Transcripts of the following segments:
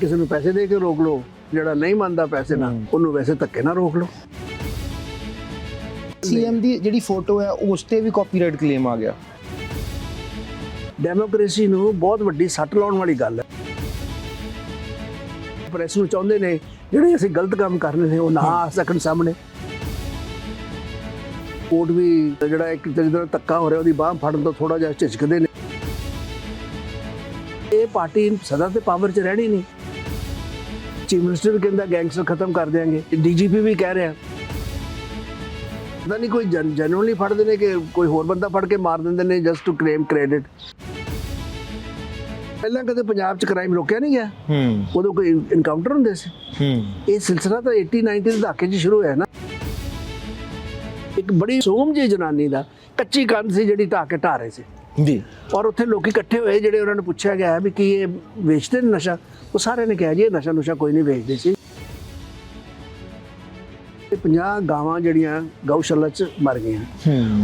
ਕਿਸੇ ਨੂੰ ਪੈਸੇ ਦੇ ਕੇ ਰੋਕ ਲਓ ਜਿਹੜਾ ਨਹੀਂ ਮੰਨਦਾ ਪੈਸੇ ਨਾਲ ਉਹਨੂੰ ਵੈਸੇ ਧੱਕੇ ਨਾਲ ਰੋਕ ਲਓ। ਸੀਐਮ ਦੀ ਜਿਹੜੀ ਫੋਟੋ ਹੈ ਉਸ ਤੇ ਵੀ ਕਾਪੀਰਾਈਟ ਕਲੇਮ ਆ ਗਿਆ। ਡੈਮੋਕ੍ਰੇਸੀ ਨੂੰ ਬਹੁਤ ਵੱਡੀ ਸੱਟ ਲਾਉਣ ਵਾਲੀ ਗੱਲ ਹੈ। ਪ੍ਰੈਸ ਨੂੰ ਚਾਹੁੰਦੇ ਨੇ ਜਿਹੜੇ ਅਸੀਂ ਗਲਤ ਕੰਮ ਕਰਨੇ ਨੇ ਉਹ ਨਾ ਆ ਸਕਣ ਸਾਹਮਣੇ। ਕੋਰਟ ਵੀ ਜਿਹੜਾ ਇੱਕ ਦਾ ਧੱਕਾ ਹੋ ਰਿਹਾ ਉਹਦੀ ਬਾਹ ਫੜਨ ਤੋਂ ਥੋੜਾ ਜਿਹਾ ਝਿਜਕਦੇ ਨੇ। ਇਹ ਪਾਰਟੀ ਸਦਾ ਤੇ ਪਾਵਰ 'ਚ ਰਹਿਣੀ ਨਹੀਂ। ਚੀਫ ਮਿਨਿਸਟਰ ਵੀ ਕਹਿੰਦਾ ਗੈਂਗਸਟਰ ਖਤਮ ਕਰ ਦਿਆਂਗੇ। ਡੀਜੀਪੀ ਵੀ ਕਹਿ ਰਿਹਾ। ਪਤਾ ਨਹੀਂ ਕੋਈ ਜਨਰਲੀ ਫੜਦੇ ਨੇ ਕਿ ਕੋਈ ਹੋਰ ਬੰਦਾ ਫੜ ਕੇ ਮਾਰ ਦਿੰਦੇ ਨੇ ਜਸਟ ਟੂ ਕਲੇਮ ਕ੍ਰੈਡਿਟ ਪਹਿਲਾਂ ਕਦੇ ਪੰਜਾਬ 'ਚ ਕ੍ਰਾਈਮ ਰੋਕਿਆ ਨਹੀਂ ਗਿਆ? ਹੂੰ। ਉਦੋਂ ਕੋਈ ਇਨਕਾਊਂਟਰ ਹੁੰਦੇ ਸੀ? ਹੂੰ। ਇਹ ਸਿਲਸਿਲਾ ਤਾਂ 80 90 ਦੇ ਦਹਾਕੇ 'ਚ ਸ਼ੁਰੂ ਹੋਇਆ ਨਾ। ਇੱਕ ਬੜੀ ਸੋਮ ਜਿਹੀ ਜਨਾਨੀ ਦਾ ਕੱਚੀ ਕੰਧ ਸੀ ਜਿਹੜੀ ਢਾਹ ਕੇ ਢਾਹ ਰਹੇ ਸੀ। ਜੀ। ਔਰ ਉੱਥੇ ਲੋਕੀ ਇਕੱਠੇ ਹੋਏ ਜਿਹੜੇ ਉਹਨਾਂ ਨੂੰ ਪੁੱਛਿਆ ਗਿਆ ਵੀ ਕੀ ਇਹ ਵੇਚਦੇ ਨੇ ਨਸ਼ਾ? ਉਹ ਸਾਰਿਆਂ ਨੇ ਕਿਹਾ ਜੀ ਇਹ ਨਸ਼ਾ ਨੁਸ਼ਾ ਕੋਈ ਨਹੀਂ ਵੇਚਦੇ ਸੀ ਤੇ 50 ਗਾਵਾਂ ਜਿਹੜੀਆਂ ਗਊਸ਼ਾਲਾ 'ਚ ਮਰ ਗਈਆਂ।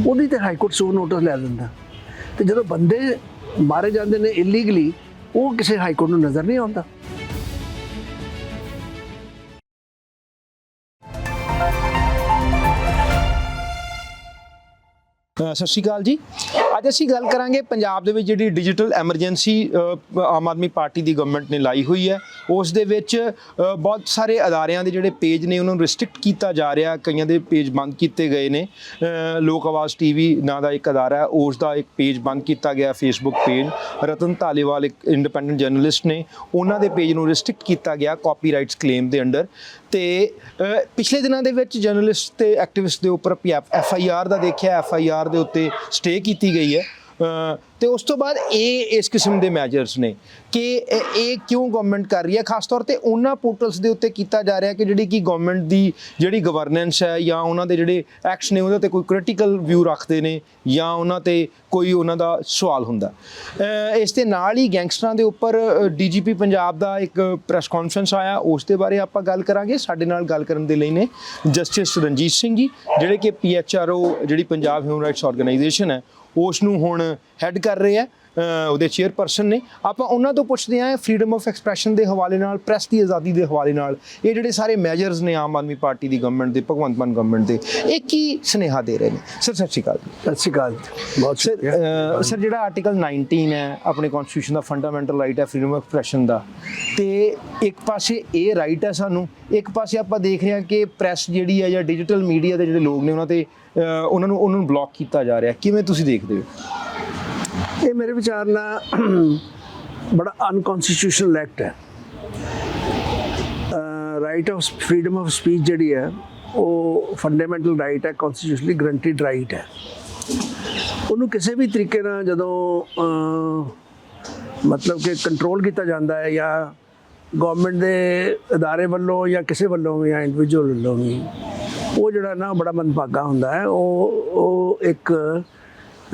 ਉਹਦੀ ਤੇ ਹਾਈ ਕੋਰਟ ਸੂ ਨੋਟਿਸ ਲੈ ਦਿੰਦਾ ਤੇ ਜਦੋਂ ਬੰਦੇ ਮਾਰੇ ਜਾਂਦੇ ਨੇ ਇਲੀਗਲੀ ਉਹ ਕਿਸੇ ਹਾਈ ਕੋਰਟ ਨੂੰ ਨਜ਼ਰ ਨਹੀਂ ਆਉਂਦਾ। ਸਤਿ ਸ਼੍ਰੀ ਅਕਾਲ ਜੀ। ਅੱਜ ਅਸੀਂ ਗੱਲ ਕਰਾਂਗੇ ਪੰਜਾਬ ਦੇ ਵਿੱਚ ਜਿਹੜੀ digital emergency Aam Aadmi party ਦੀ ਗਵਰਨਮੈਂਟ ਨੇ ਲਾਈ ਹੋਈ ਹੈ। ਉਸ ਦੇ ਵਿੱਚ ਬਹੁਤ ਸਾਰੇ ਅਦਾਰਿਆਂ ਦੇ ਜਿਹੜੇ ਪੇਜ ਨੇ, ਉਹਨਾਂ ਨੂੰ ਰਿਸਟ੍ਰਿਕਟ ਕੀਤਾ ਜਾ ਰਿਹਾ। ਕਈਆਂ ਦੇ ਪੇਜ ਬੰਦ ਕੀਤੇ ਗਏ ਨੇ। ਲੋਕ ਆਵਾਜ਼ ਟੀਵੀ ਨਾਂ ਦਾ ਇੱਕ ਅਦਾਰਾ ਹੈ, ਉਸ ਦਾ ਇੱਕ ਪੇਜ ਬੰਦ ਕੀਤਾ ਗਿਆ ਫੇਸਬੁੱਕ ਪੇਜ ਰਤਨ ਧਾਲੀਵਾਲ ਇੱਕ ਇੰਡੀਪੈਂਡੈਂਟ ਜਰਨਲਿਸਟ ਨੇ, ਉਹਨਾਂ ਦੇ ਪੇਜ ਨੂੰ ਰਿਸਟ੍ਰਿਕਟ ਕੀਤਾ ਗਿਆ ਕਾਪੀਰਾਈਟਸ ਕਲੇਮ ਦੇ ਅੰਡਰ ਤੇ ਪਿਛਲੇ ਦਿਨਾਂ ਦੇ ਵਿੱਚ ਜਰਨਲਿਸਟ ਤੇ ਐਕਟਿਵਿਸਟ ਦੇ ਉੱਪਰ ਐਫ ਆਈ ਆਰ ਦਾ ਦੇਖਿਆ, ਐਫ ਆਈ ਆਰ ਦੇ ਉੱਤੇ ਸਟੇ ਕੀਤੀ ਗਈ ਹੈ। ਤੇ ਉਸ ਤੋਂ ਬਾਅਦ ਇਹ ਇਸ ਕਿਸਮ ਦੇ ਮੈਜਰਸ ਨੇ ਕਿ ਇਹ ਕਿਉਂ ਗਵਰਨਮੈਂਟ ਕਰ ਰਹੀ ਹੈ? ਖਾਸ ਤੌਰ ਤੇ ਉਹਨਾਂ ਪੋਰਟਲਸ ਦੇ ਉੱਤੇ ਕੀਤਾ ਜਾ ਰਿਹਾ ਕਿ ਜਿਹੜੀ ਕਿ ਗਵਰਨਮੈਂਟ ਦੀ ਜਿਹੜੀ ਗਵਰਨੈਂਸ ਹੈ ਜਾਂ ਉਹਨਾਂ ਦੇ ਜਿਹੜੇ ਐਕਟਸ ਨੇ, ਉਹਦੇ ਤੇ ਕੋਈ ਕ੍ਰਿਟੀਕਲ ਵਿਊ ਰੱਖਦੇ ਨੇ ਜਾਂ ਉਹਨਾਂ ਤੇ ਕੋਈ ਉਹਨਾਂ ਦਾ ਸਵਾਲ ਹੁੰਦਾ। ਇਸ ਦੇ ਨਾਲ ਹੀ ਗੈਂਗਸਟਰਾਂ ਦੇ ਉੱਪਰ ਡੀਜੀਪੀ ਪੰਜਾਬ ਦਾ ਇੱਕ ਪ੍ਰੈਸ ਕਾਨਫਰੰਸ ਆਇਆ। ਉਸ ਦੇ ਬਾਰੇ ਆਪਾਂ ਗੱਲ ਕਰਾਂਗੇ। ਸਾਡੇ ਨਾਲ ਗੱਲ ਕਰਨ ਦੇ ਲਈ ਨੇ ਜਸਟਿਸ ਰਣਜੀਤ ਸਿੰਘ ਜੀ, ਜਿਹੜੇ ਕਿ ਪੀਐਚਆਰਓ ਜਿਹੜੀ ਪੰਜਾਬ ਹਿਊਮਨ ਰਾਈਟਸ ਆਰਗੇਨਾਈਜੇਸ਼ਨ ਹੈ ਉਸ ਨੂੰ ਹੁਣ ਹੈੱਡ ਕਰ ਰਹੇ ਆ। ਉਹਦੇ ਚੇਅਰਪਰਸਨ ਨੇ। ਆਪਾਂ ਉਹਨਾਂ ਤੋਂ ਪੁੱਛਦੇ ਆਂ ਫਰੀडम ਆਫ ਐਕਸਪ੍ਰੈਸ਼ਨ ਦੇ ਹਵਾਲੇ ਨਾਲ ਪ੍ਰੈਸ ਦੀ ਆਜ਼ਾਦੀ ਦੇ ਹਵਾਲੇ ਨਾਲ ਇਹ ਜਿਹੜੇ ਸਾਰੇ ਮੈਜਰਸ ਨੇ ਆਮ ਆਦਮੀ ਪਾਰਟੀ ਦੀ ਗਵਰਨਮੈਂਟ ਦੇ ਭਗਵੰਤ ਮਾਨ ਗਵਰਨਮੈਂਟ ਦੇ ਇਹ ਕੀ ਸਨੇਹਾ ਦੇ ਰਹੇ ਨੇ? ਸਰ ਸਤਿ ਸ਼੍ਰੀ ਅਕਾਲ ਸਤਿ ਸ਼੍ਰੀ ਅਕਾਲ ਬਹੁਤ ਸ਼ੁਕਰੀਆ। ਸਰ ਜਿਹੜਾ ਆਰਟੀਕਲ 19 ਹੈ ਆਪਣੇ ਕਨਸਟੀਟਿਊਸ਼ਨ ਦਾ ਫੰਡਾਮੈਂਟਲ ਰਾਈਟ ਹੈ ਫਰੀडम ਆਫ ਐਕਸਪ੍ਰੈਸ਼ਨ ਦਾ ਤੇ ਇੱਕ ਪਾਸੇ ਇਹ ਰਾਈਟ ਹੈ ਸਾਨੂੰ ਇੱਕ ਪਾਸੇ ਆਪਾਂ ਦੇਖ ਰਹੇ ਹਾਂ ਕਿ ਪ੍ਰੈਸ ਜਿਹੜੀ ਹੈ ਜਾਂ ਡਿਜੀਟਲ ਮੀਡੀਆ ਦੇ ਜਿਹੜੇ ਲੋਕ ਨੇ ਉਹਨਾਂ ਤੇ ਉਹਨਾਂ ਨੂੰ ਉਹਨਾਂ ਨੂੰ ਬਲੌਕ ਕੀਤਾ ਜਾ ਰਿਹਾ ਕਿਵੇਂ ਤੁਸੀਂ ਦੇਖਦੇ ਹੋ? ਇਹ ਮੇਰੇ ਵਿਚਾਰ ਨਾਲ ਬੜਾ ਅਨਕਨਸਟੀਟਿਊਸ਼ਨਲ ਐਕਟ ਹੈ। Right of freedom of speech ਜਿਹੜੀ ਹੈ, ਉਹ ਫੰਡਾਮੈਂਟਲ ਰਾਈਟ ਹੈ ਕਨਸਟੀਟਿਊਸ਼ਨਲੀ ਗਰੰਟਿਡ ਰਾਈਟ ਹੈ। ਉਹਨੂੰ ਕਿਸੇ ਵੀ ਤਰੀਕੇ ਨਾਲ ਜਦੋਂ ਮਤਲਬ ਕਿ ਕੰਟਰੋਲ ਕੀਤਾ ਜਾਂਦਾ ਹੈ ਜਾਂ ਗਵਰਨਮੈਂਟ ਦੇ ਅਦਾਰੇ ਵੱਲੋਂ ਜਾਂ ਕਿਸੇ ਵੱਲੋਂ ਵੀ ਜਾਂ ਇੰਡੀਵਿਜੂਅਲ ਵੱਲੋਂ ਵੀ, ਉਹ ਜਿਹੜਾ ਨਾ ਬੜਾ ਮਨਭਾਗਾ ਹੁੰਦਾ ਹੈ, ਉਹ ਉਹ ਇੱਕ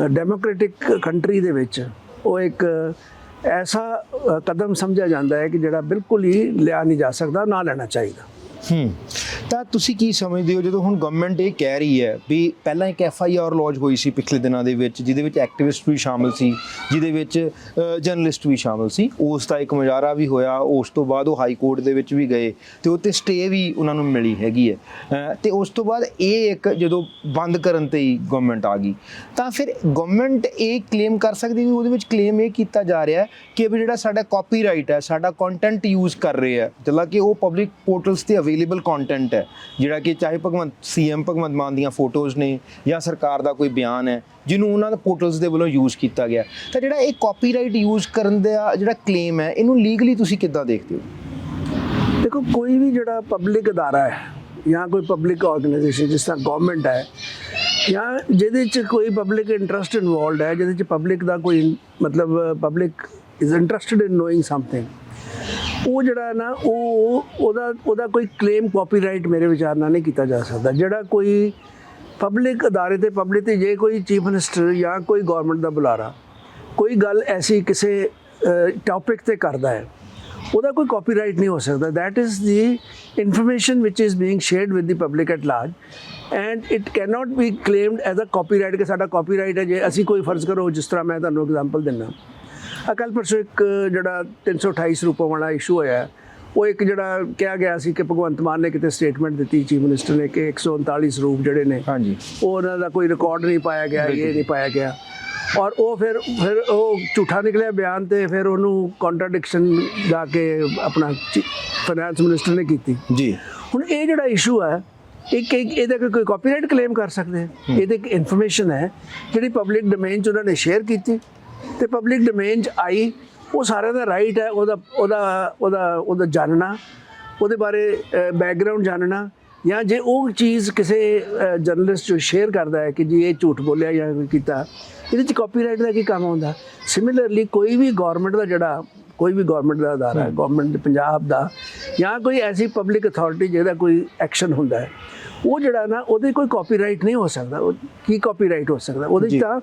ਡੈਮੋਕ੍ਰੈਟਿਕ ਕੰਟਰੀ ਦੇ ਵਿੱਚ ਉਹ ਇੱਕ ਐਸਾ ਕਦਮ ਸਮਝਿਆ ਜਾਂਦਾ ਹੈ ਕਿ ਜਿਹੜਾ ਬਿਲਕੁਲ ਹੀ ਲਿਆ ਨਹੀਂ ਜਾ ਸਕਦਾ, ਨਾ ਲੈਣਾ ਚਾਹੀਦਾ। ਹੂੰ। ਤਾਂ ਤੁਸੀਂ ਕੀ ਸਮਝਦੇ ਹੋ ਜਦੋਂ ਹੁਣ ਗਵਰਨਮੈਂਟ ਇਹ ਕਹਿ ਰਹੀ ਹੈ ਵੀ ਪਹਿਲਾਂ ਇੱਕ ਐਫ ਆਈ ਆਰ ਲੌਂਚ ਹੋਈ ਸੀ ਪਿਛਲੇ ਦਿਨਾਂ ਦੇ ਵਿੱਚ ਜਿਹਦੇ ਵਿੱਚ ਐਕਟਿਵਿਸਟ ਵੀ ਸ਼ਾਮਲ ਸੀ ਜਿਹਦੇ ਵਿੱਚ ਜਰਨਲਿਸਟ ਵੀ ਸ਼ਾਮਲ ਸੀ ਉਸ ਦਾ ਇੱਕ ਮੁਜ਼ਾਹਰਾ ਵੀ ਹੋਇਆ ਉਸ ਤੋਂ ਬਾਅਦ ਉਹ ਹਾਈ ਕੋਰਟ ਦੇ ਵਿੱਚ ਵੀ ਗਏ ਤੇ ਉੱਤੇ ਸਟੇ ਵੀ ਉਹਨਾਂ ਨੂੰ ਮਿਲੀ ਹੈਗੀ ਹੈ। ਅਹ, ਤੇ ਉਸ ਤੋਂ ਬਾਅਦ ਇਹ ਇੱਕ ਜਦੋਂ ਬੰਦ ਕਰਨ ਤੇ ਹੀ ਗਵਰਨਮੈਂਟ ਆ ਗਈ ਤਾਂ ਫਿਰ ਗਵਰਨਮੈਂਟ ਇਹ ਕਲੇਮ ਕਰ ਸਕਦੀ ਵੀ ਉਹਦੇ ਵਿੱਚ ਕਲੇਮ ਇਹ ਕੀਤਾ ਜਾ ਰਿਹਾ ਕਿ ਵੀ ਜਿਹੜਾ ਸਾਡਾ ਕਾਪੀਰਾਈਟ ਹੈ ਸਾਡਾ ਕੰਟੈਂਟ ਯੂਜ਼ ਕਰ ਰਹੇ ਆ ਜਿਹੜਾ ਕਿ ਉਹ ਪਬਲਿਕ ਪੋਰਟਲਸ ਤੇ ਅਵੇਲੇਬਲ ਕੰਟੈਂਟ ਹੈ, ਜਿਹੜਾ ਕਿ ਚਾਹੇ ਭਗਵੰਤ ਸੀਐਮ ਭਗਵੰਤ ਮਾਨ ਦੀਆਂ ਫੋਟੋਜ਼ ਨੇ ਜਾਂ ਸਰਕਾਰ ਦਾ ਕੋਈ ਬਿਆਨ ਹੈ, ਜਿਹਨੂੰ ਉਹਨਾਂ ਦੇ ਪੋਰਟਲਸ ਦੇ ਵੱਲੋਂ ਯੂਜ਼ ਕੀਤਾ ਗਿਆ। ਤਾਂ ਜਿਹੜਾ ਇਹ ਕਾਪੀਰਾਈਟ ਯੂਜ਼ ਕਰਨ ਦਾ ਜਿਹੜਾ ਕਲੇਮ ਹੈ, ਇਹਨੂੰ ਲੀਗਲੀ ਤੁਸੀਂ ਕਿੱਦਾਂ ਦੇਖਦੇ ਹੋ? ਦੇਖੋ, ਕੋਈ ਵੀ ਜਿਹੜਾ ਪਬਲਿਕ ਅਦਾਰਾ ਹੈ, ਜਾਂ ਕੋਈ ਪਬਲਿਕ ਆਰਗੇਨਾਈਜੇਸ਼ਨ ਜਿਸ ਤਰ੍ਹਾਂ ਗਵਰਨਮੈਂਟ ਹੈ, ਜਾਂ ਜਿਹਦੇ ਚ ਕੋਈ ਪਬਲਿਕ ਇੰਟਰਸਟ ਇਨਵੋਲਡ ਹੈ, ਜਿਹਦੇ ਚ ਪਬਲਿਕ ਦਾ ਕੋਈ, ਮਤਲਬ public is interested in knowing something ਉਹ ਜਿਹੜਾ ਨਾ, ਉਹ, ਉਹਦਾ ਉਹਦਾ ਕੋਈ ਕਲੇਮ ਕਾਪੀਰਾਈਟ ਮੇਰੇ ਵਿਚਾਰ ਨਾਲ ਨਹੀਂ ਕੀਤਾ ਜਾ ਸਕਦਾ। ਜਿਹੜਾ ਕੋਈ ਪਬਲਿਕ ਅਦਾਰੇ ਤੇ ਪਬਲਿਕ ਤੇ ਜੇ ਕੋਈ ਚੀਫ ਮਿਨਿਸਟਰ ਜਾਂ ਕੋਈ ਗਵਰਨਮੈਂਟ ਦਾ ਬੁਲਾਰਾ, ਕੋਈ ਗੱਲ ਐਸੀ ਕਿਸੇ ਟੌਪਿਕ ਤੇ ਕਰਦਾ ਹੈ, ਉਹਦਾ ਕੋਈ ਕਾਪੀਰਾਈਟ ਨਹੀਂ ਹੋ ਸਕਦਾ। That is the information which is being shared with the public at large and it cannot be claimed as a copyright ਕਿ ਸਾਡਾ ਕਾਪੀਰਾਈਟ ਹੈ। ਜੇ ਅਸੀਂ ਕੋਈ ਫਰਜ਼ ਕਰੋ, ਜਿਸ ਤਰ੍ਹਾਂ ਮੈਂ ਤੁਹਾਨੂੰ ਐਗਜ਼ਾਮਪਲ ਦਿੰਦਾ ਅਕਲ ਪਰਸੋਂ ਇੱਕ ਜਿਹੜਾ 328 ਰੁਪਏ ਵਾਲਾ ਇਸ਼ੂ ਹੋਇਆ ਉਹ ਇੱਕ ਜਿਹੜਾ ਕਿਹਾ ਗਿਆ ਸੀ ਕਿ ਭਗਵੰਤ ਮਾਨ ਨੇ ਕਿਤੇ ਸਟੇਟਮੈਂਟ ਦਿੱਤੀ ਚੀਫ ਮਿਨਿਸਟਰ ਨੇ ਕਿ 139 ਸਰੂਪ ਜਿਹੜੇ ਨੇ ਹਾਂਜੀ। ਉਹ ਉਹਨਾਂ ਦਾ ਕੋਈ ਰਿਕਾਰਡ ਨਹੀਂ ਪਾਇਆ ਗਿਆ ਇਹ ਨਹੀਂ ਪਾਇਆ ਗਿਆ। ਔਰ ਉਹ ਫਿਰ ਫਿਰ ਉਹ ਝੂਠਾ ਨਿਕਲਿਆ ਬਿਆਨ ਤੇ ਫਿਰ ਉਹਨੂੰ ਕੰਟਰਡਿਕਸ਼ਨ ਜਾ ਕੇ ਆਪਣਾ ਫਾਈਨੈਂਸ ਮਿਨਿਸਟਰ ਨੇ ਕੀਤੀ। ਜੀ। ਹੁਣ ਇਹ ਜਿਹੜਾ ਇਸ਼ੂ ਹੈ ਇੱਕ ਇੱਕ ਇਹਦਾ ਕੋਈ- ਕਾਪੀਰਾਈਟ ਕਲੇਮ ਕਰ ਸਕਦੇ ਇਹਦੇ ਇੱਕ ਇਨਫੋਰਮੇਸ਼ਨ ਹੈ ਜਿਹੜੀ ਪਬਲਿਕ ਡੋਮੇਨ 'ਚ ਉਹਨਾਂ ਨੇ ਸ਼ੇਅਰ ਕੀਤੀ। ਤੇ ਪਬਲਿਕ ਡੋਮੇਨ 'ਚ ਆਈ ਉਹ ਸਾਰਿਆਂ ਦਾ ਰਾਈਟ ਹੈ ਉਹਦਾ ਉਹਦਾ ਉਹਦਾ ਉਹਦਾ ਜਾਣਨਾ ਉਹਦੇ ਬਾਰੇ ਬੈਕਗ੍ਰਾਉਂਡ ਜਾਣਨਾ ਜਾਂ ਜੇ ਉਹ ਚੀਜ਼ ਕਿਸੇ ਜਰਨਲਿਸਟ ਜੋ ਸ਼ੇਅਰ ਕਰਦਾ ਹੈ ਕਿ ਜੀ ਇਹ ਝੂਠ ਬੋਲਿਆ ਜਾਂ ਕੀਤਾ ਇਹਦੇ 'ਚ ਕਾਪੀਰਾਈਟ ਦਾ ਕੀ ਕੰਮ ਹੁੰਦਾ ਸਿਮਿਲਰਲੀ ਕੋਈ ਵੀ ਗਵਰਨਮੈਂਟ ਦਾ ਜਿਹੜਾ ਕੋਈ ਵੀ ਗਵਰਨਮੈਂਟ ਦਾ ਅਦਾਰਾ ਹੈ ਗਵਰਨਮੈਂਟ ਪੰਜਾਬ ਦਾ ਜਾਂ ਕੋਈ ਐਸੀ ਪਬਲਿਕ ਅਥਾਰਟੀ ਜਿਹਦਾ ਕੋਈ ਐਕਸ਼ਨ ਹੁੰਦਾ ਹੈ ਉਹ ਜਿਹੜਾ ਨਾ ਉਹਦੇ ਕੋਈ ਕਾਪੀਰਾਈਟ ਨਹੀਂ ਹੋ ਸਕਦਾ ਉਹ ਕੀ ਕਾਪੀਰਾਈਟ ਹੋ ਸਕਦਾ? ਉਹਦੇ 'ਚ ਤਾਂ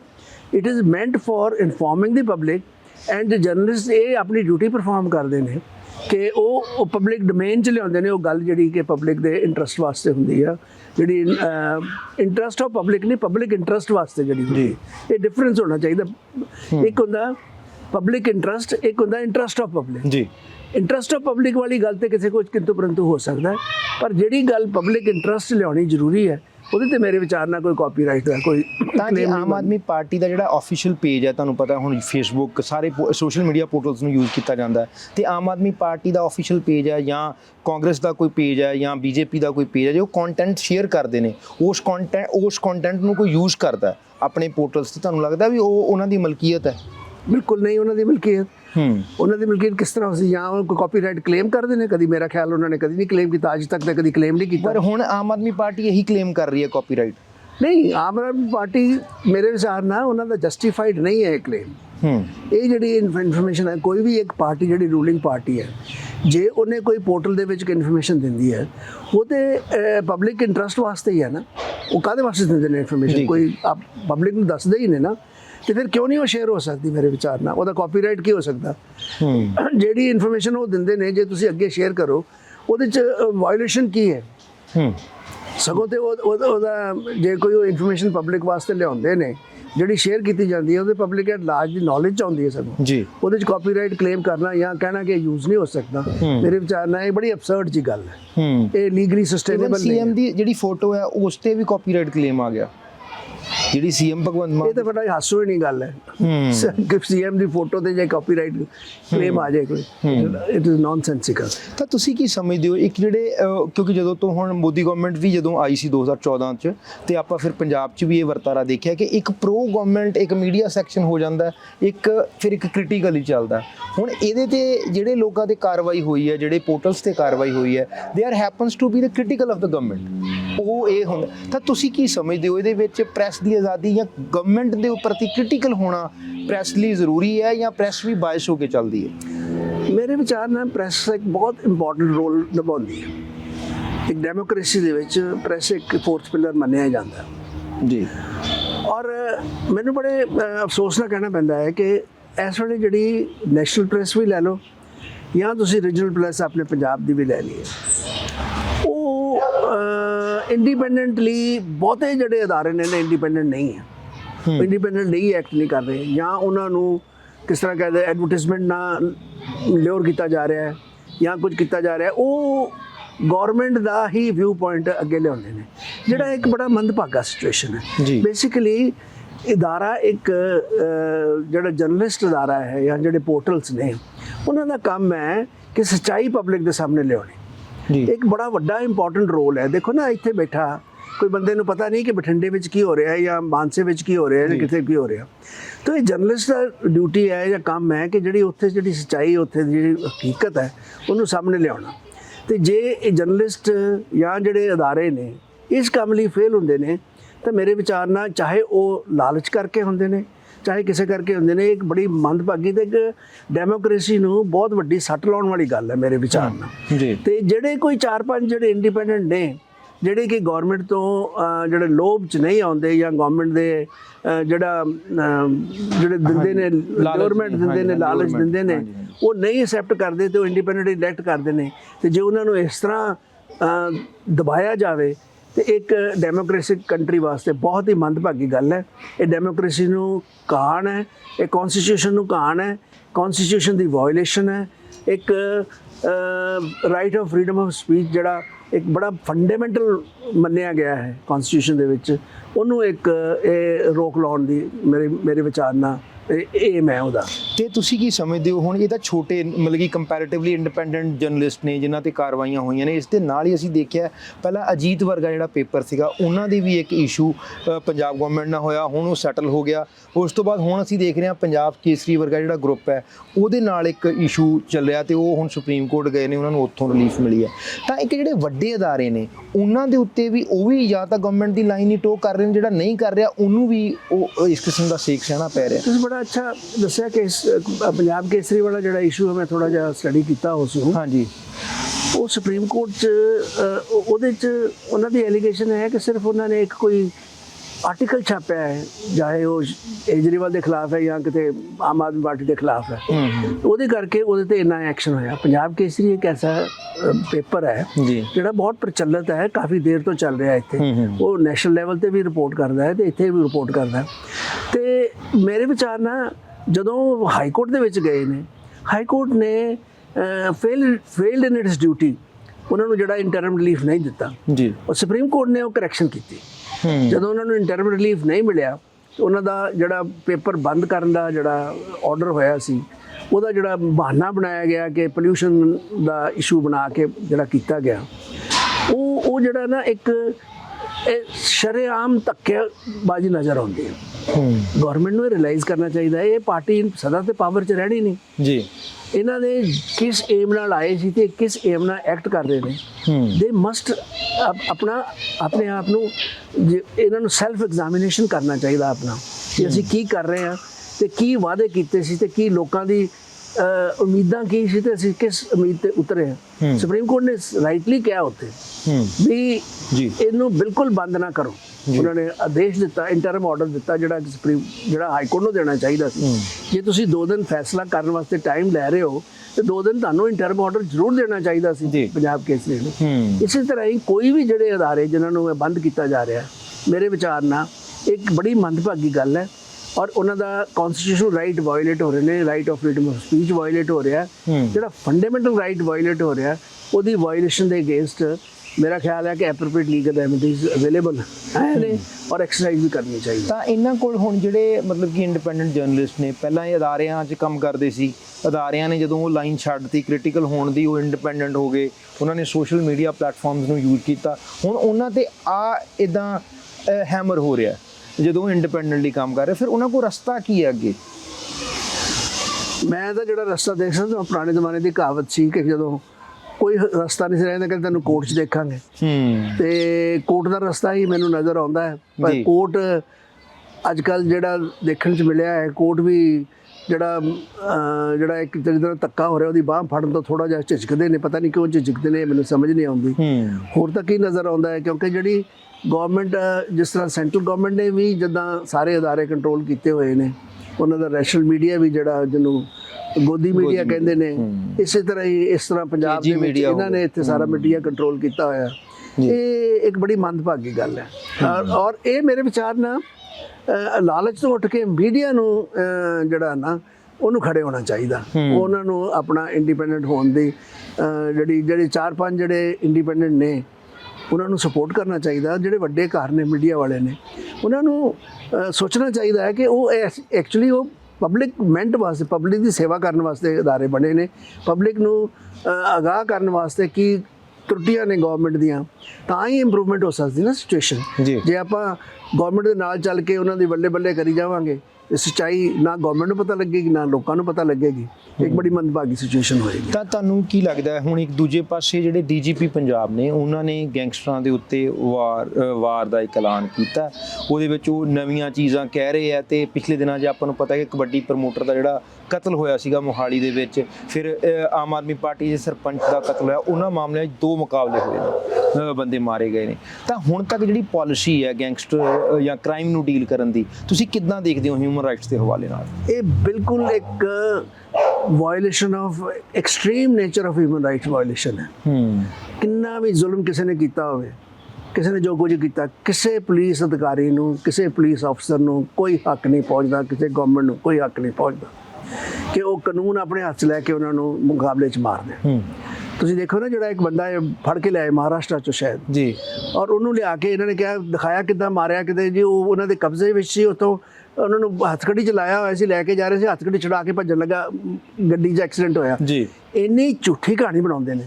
it is meant for informing the public and journalist ਇਹ ਆਪਣੀ ਡਿਊਟੀ ਪਰਫਾਰਮ ਕਰਦੇ ਨੇ ਕਿ ਉਹ ਪਬਲਿਕ ਡੋਮੇਨ 'ਚ ਲਿਆਉਂਦੇ ਨੇ ਉਹ ਗੱਲ ਜਿਹੜੀ ਕਿ ਪਬਲਿਕ ਦੇ ਇੰਟਰਸਟ ਵਾਸਤੇ ਹੁੰਦੀ ਆ। ਜਿਹੜੀ ਇੰਟਰਸਟ ਆਫ ਪਬਲਿਕ ਨਹੀਂ ਪਬਲਿਕ ਇੰਟਰਸਟ ਵਾਸਤੇ ਜਿਹੜੀ ਹੁੰਦੀ। ਇਹ ਡਿਫਰੈਂਸ ਹੋਣਾ ਚਾਹੀਦਾ। ਇੱਕ ਹੁੰਦਾ ਪਬਲਿਕ ਇੰਟਰਸਟ ਇੱਕ ਹੁੰਦਾ ਇੰਟਰਸਟ ਆਫ ਪਬਲਿਕ ਜੀ। ਇੰਟਰਸਟ ਆਫ ਪਬਲਿਕ ਵਾਲੀ ਗੱਲ ਤੇ ਕਿਸੇ ਕੁਝ ਕਿੰਤੂ ਪਰੰਤੂ ਹੋ ਸਕਦਾ ਪਰ ਜਿਹੜੀ ਗੱਲ ਪਬਲਿਕ ਇੰਟਰਸਟ ਲਿਆਉਣੀ ਜ਼ਰੂਰੀ ਹੈ ਉਹਦੇ ਤੇ ਮੇਰੇ ਵਿਚਾਰ ਨਾਲ ਕੋਈ ਕਾਪੀਰਾਈਟ ਦਾ ਕੋਈ ਤਾਂ ਜੀ ਆਮ ਆਦਮੀ ਪਾਰਟੀ ਦਾ ਜਿਹੜਾ ਅਫੀਸ਼ੀਅਲ ਪੇਜ ਹੈ ਤੁਹਾਨੂੰ ਪਤਾ ਹੁਣ ਫੇਸਬੁੱਕ ਸਾਰੇ ਸੋਸ਼ਲ ਮੀਡੀਆ ਪੋਰਟਲਸ ਨੂੰ ਯੂਜ਼ ਕੀਤਾ ਜਾਂਦਾ ਹੈ। ਤੇ ਆਮ ਆਦਮੀ ਪਾਰਟੀ ਦਾ ਅਫੀਸ਼ੀਅਲ ਪੇਜ ਹੈ ਜਾਂ ਕਾਂਗਰਸ ਦਾ ਕੋਈ ਪੇਜ ਹੈ ਜਾਂ ਬੀਜੇਪੀ ਦਾ ਕੋਈ ਪੇਜ ਹੈ ਜੋ ਕੰਟੈਂਟ ਸ਼ੇਅਰ ਕਰਦੇ ਨੇ ਉਸ ਕੰਟੈਂਟ ਉਸ ਕੰਟੈਂਟ ਨੂੰ ਕੋਈ ਯੂਜ਼ ਕਰਦਾ ਹੈ ਆਪਣੇ ਪੋਰਟਲਸ ਤੇ। ਤੁਹਾਨੂੰ ਲੱਗਦਾ ਵੀ ਉਹ ਉਹਨਾਂ ਦੀ ਮਲਕੀਅਤ ਹੈ? ਬਿਲਕੁਲ ਨਹੀਂ ਉਹਨਾਂ ਦੀ ਮਲਕੀਅਤ। ਹੂੰ ਉਹਨਾਂ ਦੀ ਮਲਕੀਅਤ ਕਿਸ ਤਰ੍ਹਾਂ ਸੀ ਜਾਂ ਉਹ ਕੋਈ ਕਾਪੀਰਾਈਟ ਕਲੇਮ ਕਰਦੇ ਨੇ? ਕਦੀ ਮੇਰਾ ਖਿਆਲ ਉਹਨਾਂ ਨੇ ਕਦੀ ਨਹੀਂ ਕਲੇਮ ਕੀਤਾ ਅੱਜ ਤੱਕ ਤਾਂ ਕਦੀ ਕਲੇਮ ਨਹੀਂ ਕੀਤਾ। ਪਰ ਹੁਣ ਆਮ ਆਦਮੀ ਪਾਰਟੀ ਇਹੀ ਕਲੇਮ ਕਰ ਰਹੀ ਹੈ ਕਾਪੀਰਾਈਟ ਨਹੀਂ ਆਮ ਆਦਮੀ ਪਾਰਟੀ ਮੇਰੇ ਵਿਚਾਰ ਨਾਲ ਉਹਨਾਂ ਦਾ ਜਸਟੀਫਾਈਡ ਨਹੀਂ ਹੈ ਇਹ ਕਲੇਮ ਇਹ ਜਿਹੜੀ ਇਨਫੋਰਮੇਸ਼ਨ ਹੈ ਕੋਈ ਵੀ ਇੱਕ ਪਾਰਟੀ ਜਿਹੜੀ ਰੂਲਿੰਗ ਪਾਰਟੀ ਹੈ ਜੇ ਉਹਨੇ ਕੋਈ ਪੋਰਟਲ ਦੇ ਵਿੱਚ ਇਨਫੋਰਮੇਸ਼ਨ ਦਿੰਦੀ ਹੈ ਉਹ ਤੇ ਪਬਲਿਕ ਇੰਟਰਸਟ ਵਾਸਤੇ ਹੀ ਹੈ ਨਾ। ਉਹ ਕਾਦੇ ਵਾਸਤੇ ਦਿੰਦੇ ਨੇ ਇਨਫੋਰਮੇਸ਼ਨ ਕੋਈ ਆਪ ਪਬਲਿਕ ਨੂੰ ਦੱਸਦੇ ਹੀ ਨੇ ਨਾ। ਤੇ ਫਿਰ ਕਿਉਂ ਨਹੀਂ ਉਹ ਸ਼ੇਅਰ ਹੋ ਸਕਦੀ ਮੇਰੇ ਵਿਚਾਰ ਨਾਲ ਉਹਦਾ ਕਾਪੀਰਾਈਟ ਕੀ ਹੋ ਸਕਦਾ ਹੂੰ ਜਿਹੜੀ ਇਨਫੋਰਮੇਸ਼ਨ ਉਹ ਦਿੰਦੇ ਨੇ ਜੇ ਤੁਸੀਂ ਅੱਗੇ ਸ਼ੇਅਰ ਕਰੋ ਉਹਦੇ ਚ ਵਾਇਓਲੇਸ਼ਨ ਕੀ ਹੈ ਹੂੰ ਸਗੋਂ ਤੇ ਉਹ- ਉਹਦਾ ਜੇ ਕੋਈ ਉਹ ਇਨਫੋਰਮੇਸ਼ਨ ਪਬਲਿਕ ਵਾਸਤੇ ਲਿਆਉਂਦੇ ਨੇ ਜਿਹੜੀ ਸ਼ੇਅਰ ਕੀਤੀ ਜਾਂਦੀ ਹੈ ਉਹਦੇ ਪਬਲਿਕ ਐਟ ਲਾਰਜ ਦੀ ਨੌਲੇਜ ਆਉਂਦੀ ਹੈ ਸਗੋਂ ਜੀ ਉਹਦੇ ਚ ਕਾਪੀਰਾਈਟ ਕਲੇਮ ਕਰਨਾ ਜਾਂ ਕਹਿਣਾ ਕਿ ਯੂਜ਼ ਨਹੀਂ ਹੋ ਸਕਦਾ ਮੇਰੇ ਵਿਚਾਰ ਨਾਲ ਇਹ ਬੜੀ ਅਬਸਰਡ ਜੀ ਗੱਲ ਹੈ ਹੂੰ ਇਹ ਲੀਗਲੀ ਸਸਟੇਨੇਬਲ ਨਹੀਂ ਸੀਐਮ। ਦੀ ਜਿਹੜੀ ਫੋਟੋ ਹੈ ਉਸ ਤੇ ਵੀ ਕਾਪੀਰਾਈਟ ਕਲੇਮ ਆ ਗਿਆ ਜਿਹੜੀ ਸੀਐਮ ਭਗਵੰਤ ਮਾਨ ਇਹ ਤਾਂ ਬੜਾ ਹਾਸੋ ਹੀ ਨਹੀਂ ਗੱਲ ਹੈ। ਕਿ ਸੀਐਮ ਦੀ ਫੋਟੋ ਤੇ ਜੇ ਕਾਪੀਰਾਈਟ ਕਲੇਮ ਆ ਜਾਏ ਕੋਈ ਇਟ ਇਜ਼ ਨੌਨਸੈਂਸਿਕਲ ਤਾਂ ਤੁਸੀਂ ਕੀ ਸਮਝਦੇ ਹੋ? ਇੱਕ ਜਿਹੜੇ ਕਿਉਂਕਿ ਜਦੋਂ ਤੋਂ ਹੁਣ ਮੋਦੀ ਗਵਰਨਮੈਂਟ ਵੀ ਜਦੋਂ ਆਈ ਸੀ 2014 ਚ ਤੇ ਆਪਾਂ ਫਿਰ ਪੰਜਾਬ ਚ ਵੀ ਇਹ ਵਰਤਾਰਾ ਦੇਖਿਆ ਕਿ ਇੱਕ ਪ੍ਰੋ ਗਵਰਨਮੈਂਟ ਇੱਕ ਮੀਡੀਆ ਸੈਕਸ਼ਨ ਹੋ ਜਾਂਦਾ ਇੱਕ ਫਿਰ ਇੱਕ ਕ੍ਰਿਟੀਕਲੀ ਚੱਲਦਾ। ਹੁਣ ਇਹਦੇ ਤੇ ਜਿਹੜੇ ਲੋਕਾਂ ਤੇ ਕਾਰਵਾਈ ਹੋਈ ਹੈ ਜਿਹੜੇ ਪੋਰਟਲਸ ਤੇ ਕਾਰਵਾਈ ਹੋਈ ਹੈ they are happens to be the critical of the government ਉਹ ਇਹ ਹੁੰਦਾ। ਤਾਂ ਤੁਸੀਂ ਕੀ ਸਮਝਦੇ ਹੋ ਇਹਦੇ ਵਿੱਚ ਪ੍ਰੈਸ ਦੀ ਆਜ਼ਾਦੀ ਜਾਂ ਗਵਰਨਮੈਂਟ ਦੇ ਪ੍ਰਤੀ ਕ੍ਰਿਟੀਕਲ ਹੋਣਾ ਪ੍ਰੈਸ ਲਈ ਜ਼ਰੂਰੀ ਹੈ ਜਾਂ ਪ੍ਰੈਸ ਵੀ ਬਾਇਸ ਹੋ ਕੇ ਚੱਲਦੀ ਹੈ? ਮੇਰੇ ਵਿਚਾਰ ਨਾਲ ਪ੍ਰੈਸ ਇੱਕ ਬਹੁਤ ਇੰਪੋਰਟੈਂਟ ਰੋਲ ਨਿਭਾਉਂਦੀ ਹੈ। ਇੱਕ ਡੈਮੋਕ੍ਰੇਸੀ ਦੇ ਵਿੱਚ ਪ੍ਰੈਸ ਇੱਕ ਫੋਰਥ ਪਿਲਰ ਮੰਨਿਆ ਜਾਂਦਾ। ਹੈ ਜੀ। ਔਰ ਮੈਨੂੰ ਬੜੇ ਅਫਸੋਸ ਨਾਲ ਕਹਿਣਾ ਪੈਂਦਾ ਹੈ ਕਿ ਇਸ ਵੇਲੇ ਜਿਹੜੀ ਨੈਸ਼ਨਲ ਪ੍ਰੈਸ ਵੀ ਲੈ ਲਓ ਜਾਂ ਤੁਸੀਂ ਰੀਜਨਲ ਪ੍ਰੈਸ ਆਪਣੇ ਪੰਜਾਬ ਦੀ ਵੀ ਲੈ ਲਈਏ। ਉਹ ਇੰਡੀਪੈਂਡੈਂਟਲੀ ਬਹੁਤੇ ਜਿਹੜੇ ਅਦਾਰੇ ਨੇ ਨੇ ਇੰਡੀਪੈਂਡੈਂਟ ਨਹੀਂ ਹੈ। ਇੰਡੀਪੈਂਡੈਂਟ ਨਹੀਂ ਐਕਟ ਨਹੀਂ ਕਰ ਰਹੇ। ਜਾਂ ਉਹਨਾਂ ਨੂੰ ਕਿਸ ਤਰ੍ਹਾਂ ਕਹਿੰਦੇ ਐਡਵਰਟਾਈਜ਼ਮੈਂਟ ਨਾ ਲਿਓਰ ਕੀਤਾ ਜਾ ਰਿਹਾ ਹੈ ਜਾਂ ਕੁਝ ਕੀਤਾ ਜਾ ਰਿਹਾ ਉਹ ਗਵਰਨਮੈਂਟ ਦਾ ਹੀ ਵਿਊ ਪੁਆਇੰਟ ਅੱਗੇ ਲਿਆਉਂਦੇ ਨੇ। ਜਿਹੜਾ ਇੱਕ ਬੜਾ ਮੰਦਭਾਗਾ ਸਿਚੁਏਸ਼ਨ ਹੈ। ਬੇਸਿਕਲੀ ਇਦਾਰਾ ਇੱਕ ਜਿਹੜਾ ਜਰਨਲਿਸਟ ਅਦਾਰਾ ਹੈ ਜਾਂ ਜਿਹੜੇ ਪੋਰਟਲਸ ਨੇ ਉਹਨਾਂ ਦਾ ਕੰਮ ਹੈ ਕਿ ਸੱਚਾਈ ਪਬਲਿਕ ਦੇ ਸਾਹਮਣੇ ਲਿਆਉਣੀ। ਇੱਕ ਬੜਾ ਵੱਡਾ ਇੰਪੋਰਟੈਂਟ ਰੋਲ ਹੈ। ਦੇਖੋ ਨਾ ਇੱਥੇ ਬੈਠਾ ਕੋਈ ਬੰਦੇ ਨੂੰ ਪਤਾ ਨਹੀਂ ਕਿ ਬਠਿੰਡੇ ਵਿੱਚ ਕੀ ਹੋ ਰਿਹਾ ਹੈ ਜਾਂ ਮਾਨਸੇ ਵਿੱਚ ਕੀ ਹੋ ਰਿਹਾ ਹੈ ਜਾਂ ਕਿੱਥੇ ਕੀ ਹੋ ਰਿਹਾ। ਤਾਂ ਇਹ ਜਰਨਲਿਸਟ ਦਾ ਡਿਊਟੀ ਹੈ ਜਾਂ ਕੰਮ ਹੈ ਕਿ ਜਿਹੜੀ ਉੱਥੇ ਜਿਹੜੀ ਸੱਚਾਈ ਉੱਥੇ ਦੀ ਜਿਹੜੀ ਹਕੀਕਤ ਹੈ ਉਹਨੂੰ ਸਾਹਮਣੇ ਲਿਆਉਣਾ। ਤੇ ਜੇ ਇਹ ਜਰਨਲਿਸਟ ਜਾਂ ਜਿਹੜੇ ਅਦਾਰੇ ਨੇ ਇਸ ਕੰਮ ਲਈ ਫੇਲ ਹੁੰਦੇ ਨੇ ਤਾਂ ਮੇਰੇ ਵਿਚਾਰ ਨਾਲ ਚਾਹੇ ਉਹ ਲਾਲਚ ਕਰਕੇ ਹੁੰਦੇ ਨੇ ਚਾਹੇ ਕਿਸੇ ਕਰਕੇ ਹੁੰਦੇ ਨੇ ਇੱਕ ਬੜੀ ਮੰਦਭਾਗੀ ਤੇ ਇੱਕ ਡੈਮੋਕ੍ਰੇਸੀ ਨੂੰ ਬਹੁਤ ਵੱਡੀ ਸੱਟ ਲਾਉਣ ਵਾਲੀ ਗੱਲ ਹੈ ਮੇਰੇ ਵਿਚਾਰ ਨਾਲ। ਜੀ। ਤੇ ਜਿਹੜੇ ਕੋਈ ਚਾਰ ਪੰਜ ਜਿਹੜੇ ਇੰਡੀਪੈਂਡੈਂਟ ਨੇ ਜਿਹੜੇ ਕਿ ਗਵਰਨਮੈਂਟ ਤੋਂ ਜਿਹੜੇ ਲੋਭ ਚ ਨਹੀਂ ਆਉਂਦੇ ਜਾਂ ਗਵਰਨਮੈਂਟ ਦੇ ਜਿਹੜਾ ਜਿਹੜੇ ਦਿੰਦੇ ਨੇ ਗਵਰਨਮੈਂਟ ਦਿੰਦੇ ਨੇ ਲਾਲਚ ਦਿੰਦੇ ਨੇ। ਉਹ ਨਹੀਂ ਐਕਸੈਪਟ ਕਰਦੇ ਤੇ ਉਹ ਇੰਡੀਪੈਂਡੈਂਟ ਇਲੈਕਟ ਕਰਦੇ ਨੇ। ਤੇ ਜੇ ਉਹਨਾਂ ਨੂੰ ਇਸ ਤਰ੍ਹਾਂ ਦਬਾਇਆ ਜਾਵੇ ਤੇ ਇੱਕ ਡੈਮੋਕ੍ਰੇਸਿਕ ਕੰਟਰੀ ਵਾਸਤੇ ਬਹੁਤ ਹੀ ਮੰਦਭਾਗੀ ਗੱਲ ਹੈ। ਇਹ ਡੈਮੋਕ੍ਰੇਸੀ ਨੂੰ ਕਾਣ ਹੈ, ਇਹ ਕਨਸਟੀਟਿਊਸ਼ਨ ਨੂੰ ਕਾਣ ਹੈ ਕਨਸਟੀਟਿਊਸ਼ਨ ਦੀ ਵਾਇਓਲੇਸ਼ਨ ਹੈ। ਇੱਕ right of freedom of speech ਜਿਹੜਾ ਇੱਕ ਬੜਾ ਫੰਡਾਮੈਂਟਲ ਮੰਨਿਆ ਗਿਆ ਹੈ ਕਨਸਟੀਟਿਊਸ਼ਨ ਦੇ ਵਿੱਚ। ਉਹਨੂੰ ਇੱਕ, ਇਹ ਰੋਕ ਲਾਉਣ ਦੀ ਮੇਰੇ ਮੇਰੇ ਵਿਚਾਰ ਨਾਲ ਇਹ ਮੈਂ ਉਹਦਾ। ਤੇ ਤੁਸੀਂ ਕੀ ਸਮਝਦੇ ਹੋ? ਹੁਣ ਇਹ ਤਾਂ ਛੋਟੇ ਮਤਲਬ ਕਿ ਕੰਪੈਰੀਟਿਵਲੀ ਇੰਡੀਪੈਂਡੈਂਟ ਜਰਨਲਿਸਟ ਨੇ ਜਿਨ੍ਹਾਂ ਤੇ ਕਾਰਵਾਈਆਂ ਹੋਈਆਂ ਨੇ ਇਸ ਦੇ ਨਾਲ ਹੀ ਅਸੀਂ ਦੇਖਿਆ ਪਹਿਲਾਂ ਅਜੀਤ ਵਰਗਾ ਜਿਹੜਾ ਪੇਪਰ ਸੀਗਾ ਉਹਨਾਂ ਦੀ ਵੀ ਇੱਕ ਇਸ਼ੂ ਪੰਜਾਬ ਗਵਰਨਮੈਂਟ ਨਾਲ ਹੋਇਆ ਹੁਣ ਉਹ ਸੈਟਲ ਹੋ ਗਿਆ। ਉਸ ਤੋਂ ਬਾਅਦ ਹੁਣ ਅਸੀਂ ਦੇਖ ਰਹੇ ਹਾਂ ਪੰਜਾਬ ਕੇਸਰੀ ਵਰਗਾ ਜਿਹੜਾ ਗਰੁੱਪ ਹੈ ਉਹਦੇ ਨਾਲ ਇੱਕ ਇਸ਼ੂ ਚੱਲਿਆ ਤੇ ਉਹ ਹੁਣ ਸੁਪਰੀਮ ਕੋਰਟ ਗਏ ਨੇ ਉਹਨਾਂ ਨੂੰ ਉੱਥੋਂ ਰਿਲੀਫ ਮਿਲੀ ਹੈ। ਤਾਂ ਇੱਕ ਜਿਹੜੇ ਵੱਡੇ ਅਦਾਰੇ ਨੇ ਉਹਨਾਂ ਦੇ ਉੱਤੇ ਵੀ ਉਹ ਵੀ ਜਾਂ ਤਾਂ ਗਵਰਨਮੈਂਟ ਦੀ ਲਾਈਨ ਹੀ ਟੋ ਕਰ ਰਹੇ ਨੇ ਜਿਹੜਾ ਨਹੀਂ ਕਰ ਰਿਹਾ ਉਹਨੂੰ ਵੀ ਉਹ ਇਸ ਕਿਸਮ ਦਾ ਸੇਕ ਸਹਿਣਾ ਪੈ ਰਿਹਾ। ਤੁਸੀਂ ਬੜਾ ਅੱਛਾ ਦੱਸਿਆ ਕਿ ਇਸ, ਪੰਜਾਬ ਕੇਸਰੀ ਵਾਲਾ ਜਿਹੜਾ ਇਸ਼ੂ ਹੈ ਮੈਂ ਥੋੜਾ ਜਿਹਾ ਸਟੱਡੀ ਕੀਤਾ ਉਸ ਨੂੰ। ਹਾਂਜੀ। ਉਹ ਸੁਪਰੀਮ ਕੋਰਟ ਚ ਉਹਦੇ ਚ ਉਹਨਾਂ ਦੀ ਐਲੀਗੇਸ਼ਨ ਹੈ ਕਿ ਸਿਰਫ ਉਹਨਾਂ ਨੇ ਇੱਕ ਕੋਈ ਆਰਟੀਕਲ ਛਾਪਿਆ ਹੈ ਚਾਹੇ ਉਹ ਕੇਜਰੀਵਾਲ ਦੇ ਖਿਲਾਫ ਹੈ ਜਾਂ ਕਿਤੇ ਆਮ ਆਦਮੀ ਪਾਰਟੀ ਦੇ ਖਿਲਾਫ ਹੈ। ਉਹਦੇ ਕਰਕੇ ਉਹਦੇ ਤੇ ਇੰਨਾ ਐਕਸ਼ਨ ਹੋਇਆ। ਪੰਜਾਬ ਕੇਸਰੀ ਇੱਕ ਐਸਾ ਪੇਪਰ ਹੈ ਜਿਹੜਾ ਬਹੁਤ ਪ੍ਰਚਲਿਤ ਹੈ ਕਾਫੀ ਦੇਰ ਤੋਂ ਚੱਲ ਰਿਹਾ ਇੱਥੇ। ਉਹ ਨੈਸ਼ਨਲ ਲੈਵਲ ਤੇ ਵੀ ਰਿਪੋਰਟ ਕਰਦਾ ਹੈ ਤੇ ਇੱਥੇ ਵੀ ਰਿਪੋਰਟ ਕਰਦਾ ਹੈ। ਤੇ ਮੇਰੇ ਵਿਚਾਰ ਨਾਲ ਜਦੋਂ ਹਾਈ ਕੋਰਟ ਦੇ ਵਿੱਚ ਗਏ ਨੇ ਹਾਈ ਕੋਰਟ ਨੇ fail failed in its duty ਉਹਨਾਂ ਨੂੰ ਜਿਹੜਾ ਇੰਟਰਮ ਰਿਲੀਫ ਨਹੀਂ ਦਿੱਤਾ। ਜੀ। ਔਰ ਸੁਪਰੀਮ ਕੋਰਟ ਨੇ ਉਹ ਕਰੈਕਸ਼ਨ ਕੀਤੀ। ਜਦੋਂ ਉਹਨਾਂ ਨੂੰ ਇੰਟਰਮ ਰਿਲੀਫ ਨਹੀਂ ਮਿਲਿਆ ਉਹਨਾਂ ਦਾ ਜਿਹੜਾ ਪੇਪਰ ਬੰਦ ਕਰਨ ਦਾ ਜਿਹੜਾ ਆਰਡਰ ਹੋਇਆ ਸੀ ਉਹਦਾ ਜਿਹੜਾ ਬਹਾਨਾ ਬਣਾਇਆ ਗਿਆ ਕਿ ਪੋਲਿਊਸ਼ਨ ਦਾ ਇਸ਼ੂ ਬਣਾ ਕੇ ਜਿਹੜਾ ਕੀਤਾ ਗਿਆ ਉਹ ਉਹ ਜਿਹੜਾ ਨਾ ਇੱਕ ਸ਼ਰੇਆਮ ਧੱਕੇਬਾਜ਼ੀ ਨਜ਼ਰ ਆਉਂਦੀ ਹੈ। ਹੂੰ। ਗਵਰਨਮੈਂਟ ਨੂੰ ਰਿਅਲਾਈਜ਼ ਕਰਨਾ ਚਾਹੀਦਾ ਹੈ ਇਹ ਪਾਰਟੀ ਸਦਾ ਤੇ ਪਾਵਰ 'ਚ ਰਹਿਣੀ ਨਹੀਂ। ਜੀ। ਇਹਨਾਂ ਨੇ ਕਿਸ ਏਮ ਨਾਲ ਆਏ ਸੀ ਤੇ ਕਿਸ ਏਮ ਨਾਲ ਐਕਟ ਕਰ ਰਹੇ ਨੇ? ਦੇ ਮਸਟ ਆਪਣਾ ਆਪਣੇ ਆਪ ਨੂੰ ਇਹਨਾਂ ਨੂੰ ਸੈਲਫ ਐਗਜ਼ਾਮੀਨੇਸ਼ਨ ਕਰਨਾ ਚਾਹੀਦਾ ਆਪਣਾ ਕਿ ਅਸੀਂ ਕੀ ਕਰ ਰਹੇ ਹਾਂ ਤੇ ਕੀ ਵਾਅਦੇ ਕੀਤੇ ਸੀ ਤੇ ਕੀ ਲੋਕਾਂ ਦੀ ਉਮੀਦਾਂ ਕੀ ਸੀ ਤੇ ਅਸੀਂ ਕਿਸ ਉਮੀਦ ਤੇ ਉਤਰੇ ਹਾਂ। ਸੁਪਰੀਮ ਕੋਰਟ ਨੇ ਰਾਈਟਲੀ ਕਿਹਾ ਹੂੰ। ਵੀ ਜੀ। ਇਹਨੂੰ ਬਿਲਕੁਲ ਬੰਦ ਨਾ ਕਰੋ। ਉਹਨਾਂ ਨੇ ਆਦੇਸ਼ ਦਿੱਤਾ ਇੰਟਰਮ ਆਰਡਰ ਦਿੱਤਾ ਜਿਹੜਾ ਸੁਪਰੀਮ ਜਿਹੜਾ ਹਾਈ ਕੋਰਟ ਨੂੰ ਦੇਣਾ ਚਾਹੀਦਾ ਸੀ। ਜੇ ਤੁਸੀਂ 2 ਦਿਨ ਫੈਸਲਾ ਕਰਨ ਵਾਸਤੇ ਟਾਈਮ ਲੈ ਰਹੇ ਹੋ ਤੇ 2 ਦਿਨ ਤੁਹਾਨੂੰ ਇੰਟਰਮ ਆਰਡਰ ਜ਼ਰੂਰ ਦੇਣਾ ਚਾਹੀਦਾ। ਸੀ ਪੰਜਾਬ ਕੇਸਰੀ ਨੂੰ ਇਸੇ ਤਰ੍ਹਾਂ ਹੀ ਕੋਈ ਵੀ ਜਿਹੜੇ ਅਦਾਰੇ ਜਿਨ੍ਹਾਂ ਨੂੰ ਇਹ ਬੰਦ ਕੀਤਾ ਜਾ ਰਿਹਾ ਮੇਰੇ ਵਿਚਾਰ ਨਾਲ ਇੱਕ ਬੜੀ ਮੰਦਭਾਗੀ ਗੱਲ ਹੈ ਔਰ ਉਹਨਾਂ ਦਾ ਕਨਸਟੀਟਿਊਸ਼ਨਲ ਰਾਈਟ ਵਾਇਲੇਟ ਹੋ ਰਹੇ ਨੇ right of freedom of speech violate ਹੋ ਰਿਹਾ। ਜਿਹੜਾ ਫੰਡਾਮੈਂਟਲ ਰਾਈਟ ਵਾਇਲੇਟ ਹੋ ਰਿਹਾ ਉਹਦੀ ਵਾਇਲੇਸ਼ਨ ਦੇ ਅਗੇਂਸਟ ਮੇਰਾ ਖਿਆਲ ਹੈ ਕਿ ਐਪਰੋਪ੍ਰੀਏਟ ਲੀਗਲ ਰੈਮਡੀਜ਼ ਅਵੇਲੇਬਲ ਹੈ ਨੇ ਔਰ ਐਕਸਰਸਾਈਜ਼ ਵੀ ਕਰਨੀ ਚਾਹੀਦੀ। ਤਾਂ ਇਹਨਾਂ ਕੋਲ ਹੁਣ ਜਿਹੜੇ ਮਤਲਬ ਕਿ ਇੰਡੀਪੈਂਡੈਂਟ ਜਰਨਲਿਸਟ ਨੇ ਪਹਿਲਾਂ ਇਹ ਅਦਾਰਿਆਂ 'ਚ ਕੰਮ ਕਰਦੇ ਸੀ ਅਦਾਰਿਆਂ ਨੇ ਜਦੋਂ ਉਹ ਲਾਈਨ ਛੱਡਤੀ ਕ੍ਰਿਟੀਕਲ ਹੋਣ ਦੀ ਉਹ ਇੰਡੀਪੈਂਡੈਂਟ ਹੋ ਗਏ ਉਹਨਾਂ ਨੇ ਸੋਸ਼ਲ ਮੀਡੀਆ ਪਲੇਟਫਾਰਮਸ ਨੂੰ ਯੂਜ਼ ਕੀਤਾ ਹੁਣ ਉਹਨਾਂ ਤੇ ਆ ਇਦਾਂ ਹੈਮਰ ਹੋ ਰਿਹਾ ਜਦੋਂ ਇੰਡੀਪੈਂਡੈਂਟਲੀ ਕੰਮ ਕਰ ਰਹੇ ਫਿਰ ਉਹਨਾਂ ਕੋਲ ਰਸਤਾ ਕੀ ਹੈ ਅੱਗੇ? ਮੈਂ ਤਾਂ ਜਿਹੜਾ ਰਸਤਾ ਦੇਖ ਸਕਦਾ ਪੁਰਾਣੇ ਜ਼ਮਾਨੇ ਦੀ ਕਹਾਵਤ ਸੀ ਕਿ ਜਦੋਂ ਕੋਈ ਰਸਤਾ ਨਹੀਂ ਸੀ ਰਹਿੰਦਾ ਕਿ ਤੈਨੂੰ ਕੋਰਟ 'ਚ ਦੇਖਾਂਗੇ। ਹੂੰ। ਤੇ ਕੋਰਟ ਦਾ ਰਸਤਾ ਹੀ ਮੈਨੂੰ ਨਜ਼ਰ ਆਉਂਦਾ ਹੈ। ਪਰ। ਕੋਰਟ ਅੱਜ ਕੱਲ ਜਿਹੜਾ ਦੇਖਣ ਚ ਮਿਲਿਆ ਹੈ ਕੋਰਟ ਵੀ ਜਿਹੜਾ ਜਿਹੜਾ ਇੱਕ ਤਰੀਕੇ ਨਾਲ ਧੱਕਾ ਹੋ ਰਿਹਾ ਉਹਦੀ ਬਾਹ ਫੜਨ ਤੋਂ ਥੋੜਾ ਜਿਹਾ ਝਿਜਕਦੇ ਨੇ ਪਤਾ ਨਹੀਂ ਕਿਉਂ ਝਿਜਕਦੇ ਨੇ ਮੈਨੂੰ ਸਮਝ ਨਹੀਂ ਆਉਂਦੀ। ਹੋਰ ਤਾਂ ਕੀ ਨਜ਼ਰ ਆਉਂਦਾ ਹੈ ਕਿਉਂਕਿ ਜਿਹੜੀ ਗਵਰਨਮੈਂਟ ਜਿਸ ਤਰ੍ਹਾਂ ਸੈਂਟਰਲ ਗਵਰਨਮੈਂਟ ਨੇ ਵੀ ਜਦਾਂ ਸਾਰੇ ਅਦਾਰੇ ਕੰਟਰੋਲ ਕੀਤੇ ਹੋਏ ਨੇ ਉਹਨਾਂ ਦਾ ਨੈਸ਼ਨਲ ਮੀਡੀਆ ਵੀ ਜਿਹੜਾ ਜਿਹਨੂੰ ਗੋਦੀ ਮੀਡੀਆ ਕਹਿੰਦੇ ਨੇ। ਇਸੇ ਤਰ੍ਹਾਂ ਹੀ ਇਸ ਤਰ੍ਹਾਂ ਪੰਜਾਬ ਦੇ ਵਿੱਚ media ਇਹਨਾਂ ਨੇ ਇੱਥੇ ਸਾਰਾ ਮੀਡੀਆ ਕੰਟਰੋਲ ਕੀਤਾ ਹੋਇਆ। ਇਹ ਇੱਕ ਬੜੀ ਮੰਦਭਾਗੀ ਗੱਲ ਹੈ। ਔਰ- ਇਹ ਮੇਰੇ ਵਿਚਾਰ ਨਾਲ ਲਾਲਚ ਤੋਂ ਉੱਠ ਕੇ ਮੀਡੀਆ ਨੂੰ ਜਿਹੜਾ ਨਾ ਉਹਨੂੰ ਖੜੇ ਹੋਣਾ ਚਾਹੀਦਾ। ਉਹਨਾਂ ਨੂੰ ਆਪਣਾ ਇੰਡੀਪੈਂਡੈਂਟ ਹੋਣ ਦੀ ਜਿਹੜੀ ਜਿਹੜੇ ਚਾਰ ਪੰਜ ਜਿਹੜੇ ਇੰਡੀਪੈਂਡੈਂਟ ਨੇ ਉਹਨਾਂ ਨੂੰ ਸਪੋਰਟ ਕਰਨਾ ਚਾਹੀਦਾ। ਜਿਹੜੇ ਵੱਡੇ ਘਰ ਨੇ ਮੀਡੀਆ ਵਾਲੇ ਨੇ ਉਹਨਾਂ ਨੂੰ ਸੋਚਣਾ ਚਾਹੀਦਾ ਹੈ ਕਿ ਉਹ ਐਕਚੁਅਲੀ ਉਹ ਪਬਲਿਕ ਮੈਂਟ ਵਾਸਤੇ ਪਬਲਿਕ ਦੀ ਸੇਵਾ ਕਰਨ ਵਾਸਤੇ ادارے ਬਣੇ ਨੇ ਪਬਲਿਕ ਨੂੰ ਅਹ, ਅਗਾਹ ਕਰਨ ਵਾਸਤੇ ਕੀ ਤਰੁੱਟੀਆਂ ਨੇ ਗਵਰਨਮੈਂਟ ਦੀਆਂ ਤਾਂ ਹੀ ਇੰਪਰੂਵਮੈਂਟ ਹੋ ਸਕਦੀ ਨਾ ਸਿਚੁਏਸ਼ਨ ਜੀ ਜੇ ਆਪਾਂ ਗਵਰਨਮੈਂਟ ਦੇ ਨਾਲ ਚੱਲ ਕੇ ਉਹਨਾਂ ਦੀ ਬੱਲੇ ਬੱਲੇ ਕਰੀ ਜਾਵਾਂਗੇ ਤੇ ਸੱਚਾਈ ਨਾ ਗਵਰਨਮੈਂਟ ਨੂੰ ਪਤਾ ਲੱਗੇਗੀ, ਨਾ ਲੋਕਾਂ ਨੂੰ ਪਤਾ ਲੱਗੇਗੀ, ਇੱਕ ਬੜੀ ਮੰਦਭਾਗੀ ਸਿਚੁਏਸ਼ਨ ਹੋਏਗੀ। ਤਾਂ ਤੁਹਾਨੂੰ ਕੀ ਲੱਗਦਾ ਹੈ? ਹੁਣ ਇੱਕ ਦੂਜੇ ਪਾਸੇ ਜਿਹੜੇ ਡੀਜੀਪੀ ਪੰਜਾਬ ਨੇ, ਉਹਨਾਂ ਨੇ ਗੈਂਗਸਟਰਾਂ ਦੇ ਉੱਤੇ ਵਾਰ ਵਾਰ ਦਾ ਇੱਕ ਐਲਾਨ ਕੀਤਾ। ਉਹਦੇ ਵਿੱਚ ਉਹ ਨਵੀਆਂ ਚੀਜ਼ਾਂ ਕਹਿ ਰਹੇ ਆ ਤੇ ਪਿਛਲੇ ਦਿਨਾਂ 'ਚ ਆਪਾਂ ਨੂੰ ਪਤਾ ਹੈ ਕਿ ਕਬੱਡੀ ਪ੍ਰਮੋਟਰ ਦਾ ਜਿਹੜਾ ਕਤਲ ਹੋਇਆ ਸੀਗਾ ਮੋਹਾਲੀ ਦੇ ਵਿੱਚ। ਫਿਰ ਆਮ ਆਦਮੀ ਪਾਰਟੀ ਦੇ ਸਰਪੰਚ ਦਾ ਕਤਲ ਹੋਇਆ। ਉਹਨਾਂ ਮਾਮਲਿਆਂ 'ਚ ਦੋ ਮੁਕਾਬਲੇ ਹੋਏ ਨੇ ਬੰਦੇ ਮਾਰੇ ਗਏ ਨੇ। ਤਾਂ ਹੁਣ ਤੱਕ ਜਿਹੜੀ ਪਾਲਿਸੀ ਹੈ ਗੈਂਗਸਟਰ ਜਾਂ ਕ੍ਰਾਈਮ ਨੂੰ ਡੀਲ ਕਰਨ ਦੀ ਤੁਸੀਂ ਕਿੱਦਾਂ ਦੇਖਦੇ ਹੋ ਹਿਊਮਨ ਰਾਈਟਸ ਦੇ ਹਵਾਲੇ ਨਾਲ? ਇਹ ਬਿਲਕੁਲ ਇੱਕ violation of extreme nature of human rights violation ਹੈ। ਹੂੰ। ਕਿੰਨਾ ਵੀ ਜ਼ੁਲਮ ਕਿਸੇ ਨੇ ਕੀਤਾ ਹੋਵੇ ਕਿਸੇ ਨੇ ਜੋ ਕੁਝ ਕੀਤਾ ਕਿਸੇ ਪੁਲਿਸ ਅਧਿਕਾਰੀ ਨੂੰ ਕਿਸੇ ਪੁਲਿਸ ਅਫਸਰ ਨੂੰ ਕੋਈ ਹੱਕ ਨਹੀਂ ਪਹੁੰਚਦਾ ਕਿਸੇ ਗਵਰਨਮੈਂਟ ਨੂੰ ਕੋਈ ਹੱਕ ਨਹੀਂ ਪਹੁੰਚਦਾ। ਕਿ ਉਹ ਕਾਨੂੰਨ ਆਪਣੇ ਹੱਥ 'ਚ ਲੈ ਕੇ ਉਹਨਾਂ ਨੂੰ ਮੁਕਾਬਲੇ 'ਚ ਮਾਰ ਦੇਣ। ਹੂੰ। ਤੁਸੀਂ ਦੇਖੋ ਨਾ ਜਿਹੜਾ ਇੱਕ ਬੰਦਾ ਇਹ ਫੜ ਕੇ ਲਿਆਏ ਮਹਾਰਾਸ਼ਟਰ ਚੋਂ ਸ਼ਾਇਦ। ਜੀ। ਔਰ ਉਹਨੂੰ ਲਿਆ ਕੇ ਇਹਨਾਂ ਨੇ ਕਿਹਾ ਦਿਖਾਇਆ ਕਿੱਦਾਂ ਮਾਰਿਆ ਕਿਤੇ ਜੀ ਉਹ ਉਹਨਾਂ ਦੇ ਕਬਜ਼ੇ ਵਿੱਚ ਸੀ ਉਤੋਂ ਉਹਨਾਂ ਨੂੰ ਹੱਥਕੜੀ ਚ ਲਾਇਆ ਹੋਇਆ ਸੀ ਲੈ ਕੇ ਜਾ ਰਹੇ ਸੀ ਹੱਥਕੜੀ ਛੁਡਾ ਕੇ ਭੱਜਣ ਲੱਗਾ ਗੱਡੀ 'ਚ ਐਕਸੀਡੈਂਟ ਹੋਇਆ। ਜੀ। ਇੰਨੀ ਝੂਠੀ ਕਹਾਣੀ ਬਣਾਉਂਦੇ ਨੇ।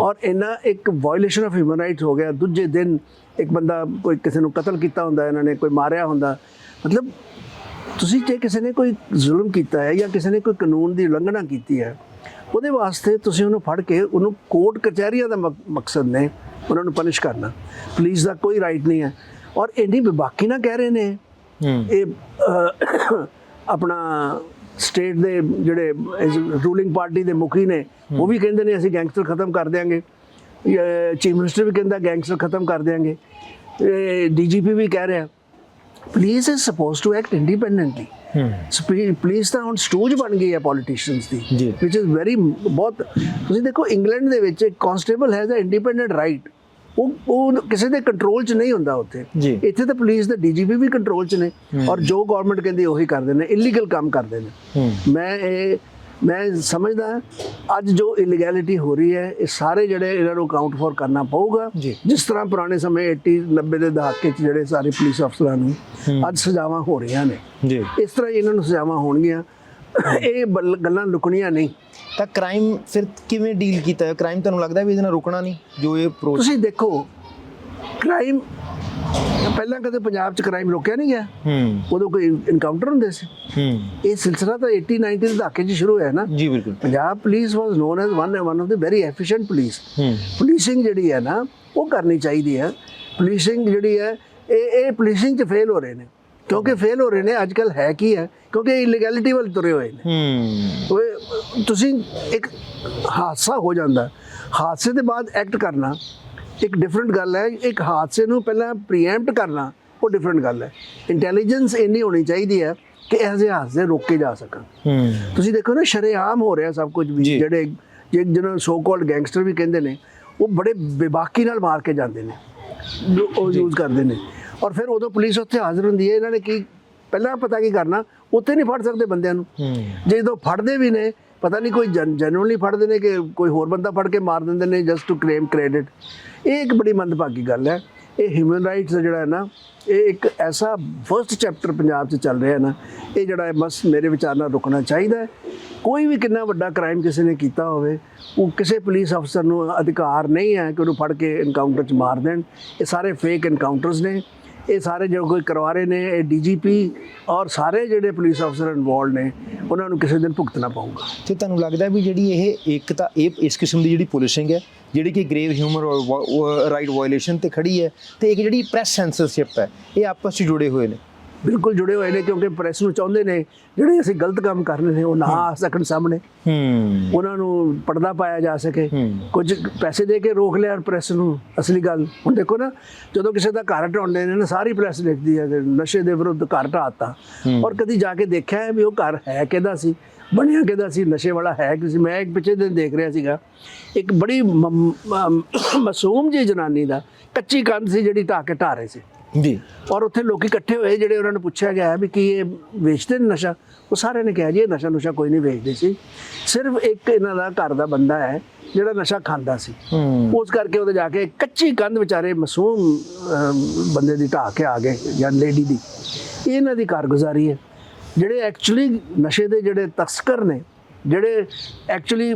ਔਰ ਇਹਨਾਂ ਇੱਕ ਵਾਇਓਲੇਸ਼ਨ ਆਫ ਹਿਊਮਨ ਰਾਈਟਸ ਹੋ ਗਿਆ। ਦੂਜੇ ਦਿਨ ਇੱਕ ਬੰਦਾ ਕੋਈ ਕਿਸੇ ਨੂੰ ਕਤਲ ਕੀਤਾ ਹੁੰਦਾ ਇਹਨਾਂ ਨੇ ਕੋਈ ਮਾਰਿਆ ਹੁੰਦਾ। ਮਤਲਬ ਤੁਸੀਂ ਜੇ ਕਿਸੇ ਨੇ ਕੋਈ ਜ਼ੁਲਮ ਕੀਤਾ ਹੈ ਜਾਂ ਕਿਸੇ ਨੇ ਕੋਈ ਕਾਨੂੰਨ ਦੀ ਉਲੰਘਣਾ ਕੀਤੀ ਹੈ ਉਹਦੇ ਵਾਸਤੇ ਤੁਸੀਂ ਉਹਨੂੰ ਫੜ ਕੇ ਉਹਨੂੰ ਕੋਰਟ ਕਚਹਿਰੀਆਂ ਦਾ ਮਕ- ਮਕਸਦ ਨੇ ਉਹਨਾਂ ਨੂੰ ਪਨਿਸ਼ ਕਰਨਾ। ਪੁਲਿਸ ਦਾ ਕੋਈ ਰਾਈਟ ਨਹੀਂ ਹੈ। ਔਰ ਇੰਨੀ ਬੇਬਾਕੀ ਨਾ ਕਹਿ ਰਹੇ ਨੇ ਇਹ ਆਪਣਾ ਸਟੇਟ ਦੇ ਜਿਹੜੇ ਰੂਲਿੰਗ ਪਾਰਟੀ ਦੇ ਮੁਖੀ ਨੇ ਉਹ ਵੀ ਕਹਿੰਦੇ ਨੇ ਅਸੀਂ ਗੈਂਗਸਟਰ ਖਤਮ ਕਰ ਦਿਆਂਗੇ। ਚੀਫ ਮਿਨਿਸਟਰ ਵੀ ਕਹਿੰਦਾ ਗੈਂਗਸਟਰ ਖਤਮ ਕਰ ਦਿਆਂਗੇ। ਡੀਜੀਪੀ ਵੀ ਕਹਿ ਰਿਹਾ। Police is supposed to act independently police ਤਾਂ ਹੁਣ ਸਟੂਜ ਬਣ ਗਈ ਹੈ ਪੋਲੀਟੀਸ਼ੀਅਨਸ ਦੀ। ਵਿਚ ਇਜ਼ ਵੈਰੀ ਬਹੁਤ ਤੁਸੀਂ ਦੇਖੋ ਇੰਗਲੈਂਡ ਦੇ ਵਿੱਚ ਇੱਕ constable has a independent right ਉਹ ਉਹ ਕਿਸੇ ਦੇ ਕੰਟਰੋਲ 'ਚ ਨਹੀਂ ਹੁੰਦਾ ਉੱਥੇ। ਇੱਥੇ ਤਾਂ ਪੁਲਿਸ ਦੇ ਡੀਜੀਪੀ ਵੀ ਕੰਟਰੋਲ 'ਚ ਨੇ ਔਰ ਜੋ ਗਵਰਨਮੈਂਟ ਕਹਿੰਦੀ ਉਹੀ ਕਰਦੇ ਨੇ ਇਲੀਗਲ ਕੰਮ ਕਰਦੇ ਨੇ ਮੈਂ ਇਹ ਮੈਂ ਸਮਝਦਾ ਅੱਜ ਜੋ ਇਲੀਗੈਲਿਟੀ ਹੋ ਰਹੀ ਹੈ ਇਹ ਸਾਰੇ ਜਿਹੜੇ ਇਹਨਾਂ ਨੂੰ ਅਕਾਊਂਟ ਫੋਰ ਕਰਨਾ ਪਊਗਾ। ਜਿਸ ਤਰ੍ਹਾਂ ਪੁਰਾਣੇ ਸਮੇਂ 80 90 ਦੇ ਦਹਾਕੇ 'ਚ ਜਿਹੜੇ ਸਾਰੇ ਪੁਲਿਸ ਅਫਸਰਾਂ ਨੂੰ ਅੱਜ ਸਜ਼ਾਵਾਂ ਹੋ ਰਹੀਆਂ ਨੇ। ਜੀ। ਇਸ ਤਰ੍ਹਾਂ ਹੀ ਇਹਨਾਂ ਨੂੰ ਸਜ਼ਾਵਾਂ ਹੋਣਗੀਆਂ। ਇਹ ਗੱਲਾਂ ਲੁਕਣੀਆਂ ਨਹੀਂ। ਤਾਂ ਕ੍ਰਾਈਮ ਫਿਰ ਕਿਵੇਂ ਡੀਲ ਕੀਤਾ ਹੈ? ਕ੍ਰਾਈਮ ਤੁਹਾਨੂੰ ਲੱਗਦਾ ਵੀ ਇਹਦੇ ਨਾਲ ਰੁਕਣਾ ਨਹੀਂ? ਜੋ ਇਹ ਅਪਰੋਚ ਤੁਸੀਂ ਦੇਖੋ ਕ੍ਰਾਈਮ ਪਹਿਲਾਂ ਕਦੇ ਪੰਜਾਬ 'ਚ ਕ੍ਰਾਈਮ ਰੋਕਿਆ ਨਹੀਂ ਗਿਆ? ਹੂੰ। ਉਦੋਂ ਕੋਈ ਇਨਕਾਊਂਟਰ ਹੁੰਦੇ ਸੀ? ਹੂੰ। ਇਹ ਸਿਲਸਿਲਾ ਤਾਂ 80 90 ਦੇ ਦਹਾਕੇ 'ਚ ਸ਼ੁਰੂ ਹੋਇਆ ਨਾ। ਜੀ ਬਿਲਕੁਲ। Punjab police was known as one one of the very efficient police ਹੂੰ। ਪੁਲਿਸਿੰਗ ਜਿਹੜੀ ਹੈ ਨਾ ਉਹ ਕਰਨੀ ਚਾਹੀਦੀ ਹੈ। ਪੁਲਿਸਿੰਗ ਜਿਹੜੀ ਹੈ ਇਹ ਇਹ ਪੁਲਿਸਿੰਗ 'ਚ ਫੇਲ ਹੋ ਰਹੇ ਨੇ। ਕਿਉਂਕਿ ਫੇਲ ਹੋ ਰਹੇ ਨੇ ਅੱਜ ਕੱਲ ਹੈ ਕੀ ਹੈ? ਕਿਉਂਕਿ ਇਲੀਗੈਲਿਟੀ ਵੱਲ ਤੁਰੇ ਹੋਏ ਨੇ। ਹੂੰ। ਤੁਸੀਂ ਇੱਕ ਹਾਦਸਾ ਹੋ ਜਾਂਦਾ। ਹਾਦਸੇ ਦੇ ਬਾਅਦ ਐਕਟ ਕਰਨਾ। ਇੱਕ ਡਿਫਰੈਂਟ ਗੱਲ ਹੈ ਇੱਕ ਹਾਦਸੇ ਨੂੰ ਪਹਿਲਾਂ ਪ੍ਰੀਐਮਪਟ ਕਰਨਾ ਉਹ ਡਿਫਰੈਂਟ ਗੱਲ ਹੈ। ਇੰਟੈਲੀਜੈਂਸ ਇੰਨੀ ਹੋਣੀ ਚਾਹੀਦੀ ਹੈ ਕਿ ਇਹੋ ਜਿਹੇ ਹਾਦਸੇ ਰੋਕੇ ਜਾ ਸਕਣ। ਤੁਸੀਂ ਦੇਖੋ ਨਾ ਸ਼ਰੇਆਮ ਹੋ ਰਿਹਾ ਸਭ ਕੁਝ ਵੀ। ਜਿਹੜੇ ਜਿਹਨਾਂ ਸੋ ਕਾਲਡ ਗੈਂਗਸਟਰ ਵੀ ਕਹਿੰਦੇ ਨੇ ਉਹ ਬੜੇ ਬੇਬਾਕੀ ਨਾਲ ਮਾਰ ਕੇ ਜਾਂਦੇ ਨੇ। ਉਹ ਯੂਜ਼ ਕਰਦੇ ਨੇ। ਔਰ ਫਿਰ ਉਦੋਂ ਪੁਲਿਸ ਉੱਥੇ ਹਾਜ਼ਰ ਹੁੰਦੀ ਹੈ ਇਹਨਾਂ ਨੇ ਕੀ ਪਹਿਲਾਂ ਪਤਾ ਕੀ ਕਰਨਾ ਉੱਥੇ ਨਹੀਂ ਫੜ ਸਕਦੇ ਬੰਦਿਆਂ ਨੂੰ। ਜੇ ਜਦੋਂ ਫੜਦੇ ਵੀ ਨੇ ਪਤਾ ਨਹੀਂ ਕੋਈ ਜੈਨੂਅਲੀ ਫੜਦੇ ਨੇ ਕਿ ਕੋਈ ਹੋਰ ਬੰਦਾ ਫੜ ਕੇ ਮਾਰ ਦਿੰਦੇ ਨੇ ਜਸਟ ਟੂ ਕਲੇਮ ਕ੍ਰੈਡਿਟ ਇਹ ਇੱਕ ਬੜੀ ਮੰਦਭਾਗੀ ਗੱਲ ਹੈ। ਇਹ ਹਿਊਮਨ ਰਾਈਟਸ ਦਾ ਜਿਹੜਾ ਹੈ ਨਾ, ਇਹ ਇੱਕ ਐਸਾ ਫਰਸਟ ਚੈਪਟਰ ਪੰਜਾਬ 'ਚ ਚੱਲ ਰਿਹਾ ਨਾ, ਇਹ ਜਿਹੜਾ ਹੈ ਬਸ ਮੇਰੇ ਵਿਚਾਰ ਨਾਲ ਰੁਕਣਾ ਚਾਹੀਦਾ ਹੈ। ਕੋਈ ਵੀ ਕਿੰਨਾ ਵੱਡਾ ਕ੍ਰਾਈਮ ਕਿਸੇ ਨੇ ਕੀਤਾ ਹੋਵੇ, ਉਹ ਕਿਸੇ ਪੁਲਿਸ ਅਫਸਰ ਨੂੰ ਅਧਿਕਾਰ ਨਹੀਂ ਹੈ ਕਿ ਉਹਨੂੰ ਫੜ ਕੇ ਇਨਕਾਊਂਟਰ 'ਚ ਮਾਰ ਦੇਣ। ਇਹ ਸਾਰੇ ਫੇਕ ਇਨਕਾਊਂਟਰਸ ਨੇ। ਇਹ ਸਾਰੇ ਜੋ ਕੋਈ ਕਰਵਾ ਰਹੇ ਨੇ, ਇਹ ਡੀਜੀਪੀ ਔਰ ਸਾਰੇ ਜਿਹੜੇ ਪੁਲਿਸ ਅਫਸਰ ਇਨਵੋਲਡ ਨੇ, ਉਹਨਾਂ ਨੂੰ ਕਿਸੇ ਦਿਨ ਭੁਗਤਣਾ ਪਊਗਾ। ਤੇ ਤੁਹਾਨੂੰ ਲੱਗਦਾ ਵੀ ਜਿਹੜੀ ਇਹ ਇੱਕ ਤਾਂ ਇਹ ਇਸ ਕਿਸਮ ਦੀ ਜਿਹੜੀ ਪੁਲਿਸਿੰਗ ਹੈ, ਜਿਹੜੀ ਕਿ ਗ੍ਰੇਵ ਹਿਊਮਨ ਰਾਈਟ ਵਾਇਓਲੇਸ਼ਨ ਤੇ ਖੜੀ ਹੈ, ਤੇ ਇੱਕ ਜਿਹੜੀ ਪ੍ਰੈਸ ਸੈਂਸਰਸ਼ਿਪ ਹੈ, ਇਹ ਆਪਸ ਵਿੱਚ ਜੁੜੇ ਹੋਏ ਨੇ। ਬਿਲਕੁਲ ਜੁੜੇ ਹੋਏ ਨੇ ਕਿਉਂਕਿ ਪ੍ਰੈਸ ਨੂੰ ਚਾਹੁੰਦੇ ਨੇ ਜਿਹੜੇ ਅਸੀਂ ਗਲਤ ਕੰਮ ਕਰਨੇ ਨੇ ਉਹ ਨਾ ਆ ਸਕਣ ਸਾਹਮਣੇ। ਹੂੰ। ਉਹਨਾਂ ਨੂੰ ਪਰਦਾ ਪਾਇਆ ਜਾ ਸਕੇ। ਕੁਝ ਪੈਸੇ ਦੇ ਕੇ ਰੋਕ ਲਿਆ ਪ੍ਰੈਸ ਨੂੰ ਅਸਲੀ ਗੱਲ। ਹੁਣ ਦੇਖੋ ਨਾ ਜਦੋਂ ਕਿਸੇ ਦਾ ਘਰ ਢਾਉਂਦੇ ਨੇ ਨਾ ਸਾਰੀ ਪ੍ਰੈਸ ਲਿਖਦੀ ਹੈ ਨਸ਼ੇ ਦੇ ਵਿਰੁੱਧ ਘਰ ਢਾਤਾ। ਔਰ ਕਦੀ ਜਾ ਕੇ ਦੇਖਿਆ ਹੈ ਵੀ ਉਹ ਘਰ ਹੈ ਕਿਹਦਾ ਸੀ? ਬਣਿਆ ਕਿਹਦਾ ਸੀ? ਨਸ਼ੇ ਵਾਲਾ ਹੈ ਕਿਸੇ ਮੈਂ ਇੱਕ ਪਿਛੇ ਦਿਨ ਦੇਖ ਰਿਹਾ ਸੀਗਾ। ਇੱਕ ਬੜੀ ਮਾਸੂਮ ਜਿਹੀ ਜਨਾਨੀ ਦਾ ਕੱਚੀ ਕੰਧ ਸੀ ਜਿਹੜੀ ਢਾਹ ਕੇ ਢਾਹ ਰਹੇ ਸੀ। ਜੀ। ਔਰ ਉੱਥੇ ਲੋਕੀ ਇਕੱਠੇ ਹੋਏ ਜਿਹੜੇ ਉਹਨਾਂ ਨੂੰ ਪੁੱਛਿਆ ਗਿਆ ਵੀ ਕੀ ਇਹ ਵੇਚਦੇ ਨੇ ਨਸ਼ਾ? ਉਹ ਸਾਰਿਆਂ ਨੇ ਕਿਹਾ ਜੀ ਇਹ ਨਸ਼ਾ ਨੁਸ਼ਾ ਕੋਈ ਨਹੀਂ ਵੇਚਦੇ ਸੀ। ਸਿਰਫ ਇੱਕ ਇਹਨਾਂ ਦਾ ਘਰ ਦਾ ਬੰਦਾ ਹੈ ਜਿਹੜਾ ਨਸ਼ਾ ਖਾਂਦਾ ਸੀ। ਉਸ ਕਰਕੇ ਉਹਦੇ ਜਾ ਕੇ ਕੱਚੀ ਕੰਧ ਵਿਚਾਰੇ ਮਾਸੂਮ ਬੰਦੇ ਦੀ ਢਾਹ ਕੇ ਆ ਗਏ ਜਾਂ ਲੇਡੀ ਦੀ। ਇਹ ਇਹਨਾਂ ਦੀ ਕਾਰਗੁਜ਼ਾਰੀ ਹੈ। ਜਿਹੜੇ ਐਕਚੁਅਲੀ ਨਸ਼ੇ ਦੇ ਜਿਹੜੇ ਤਸਕਰ ਨੇ ਜਿਹੜੇ ਐਕਚੁਅਲੀ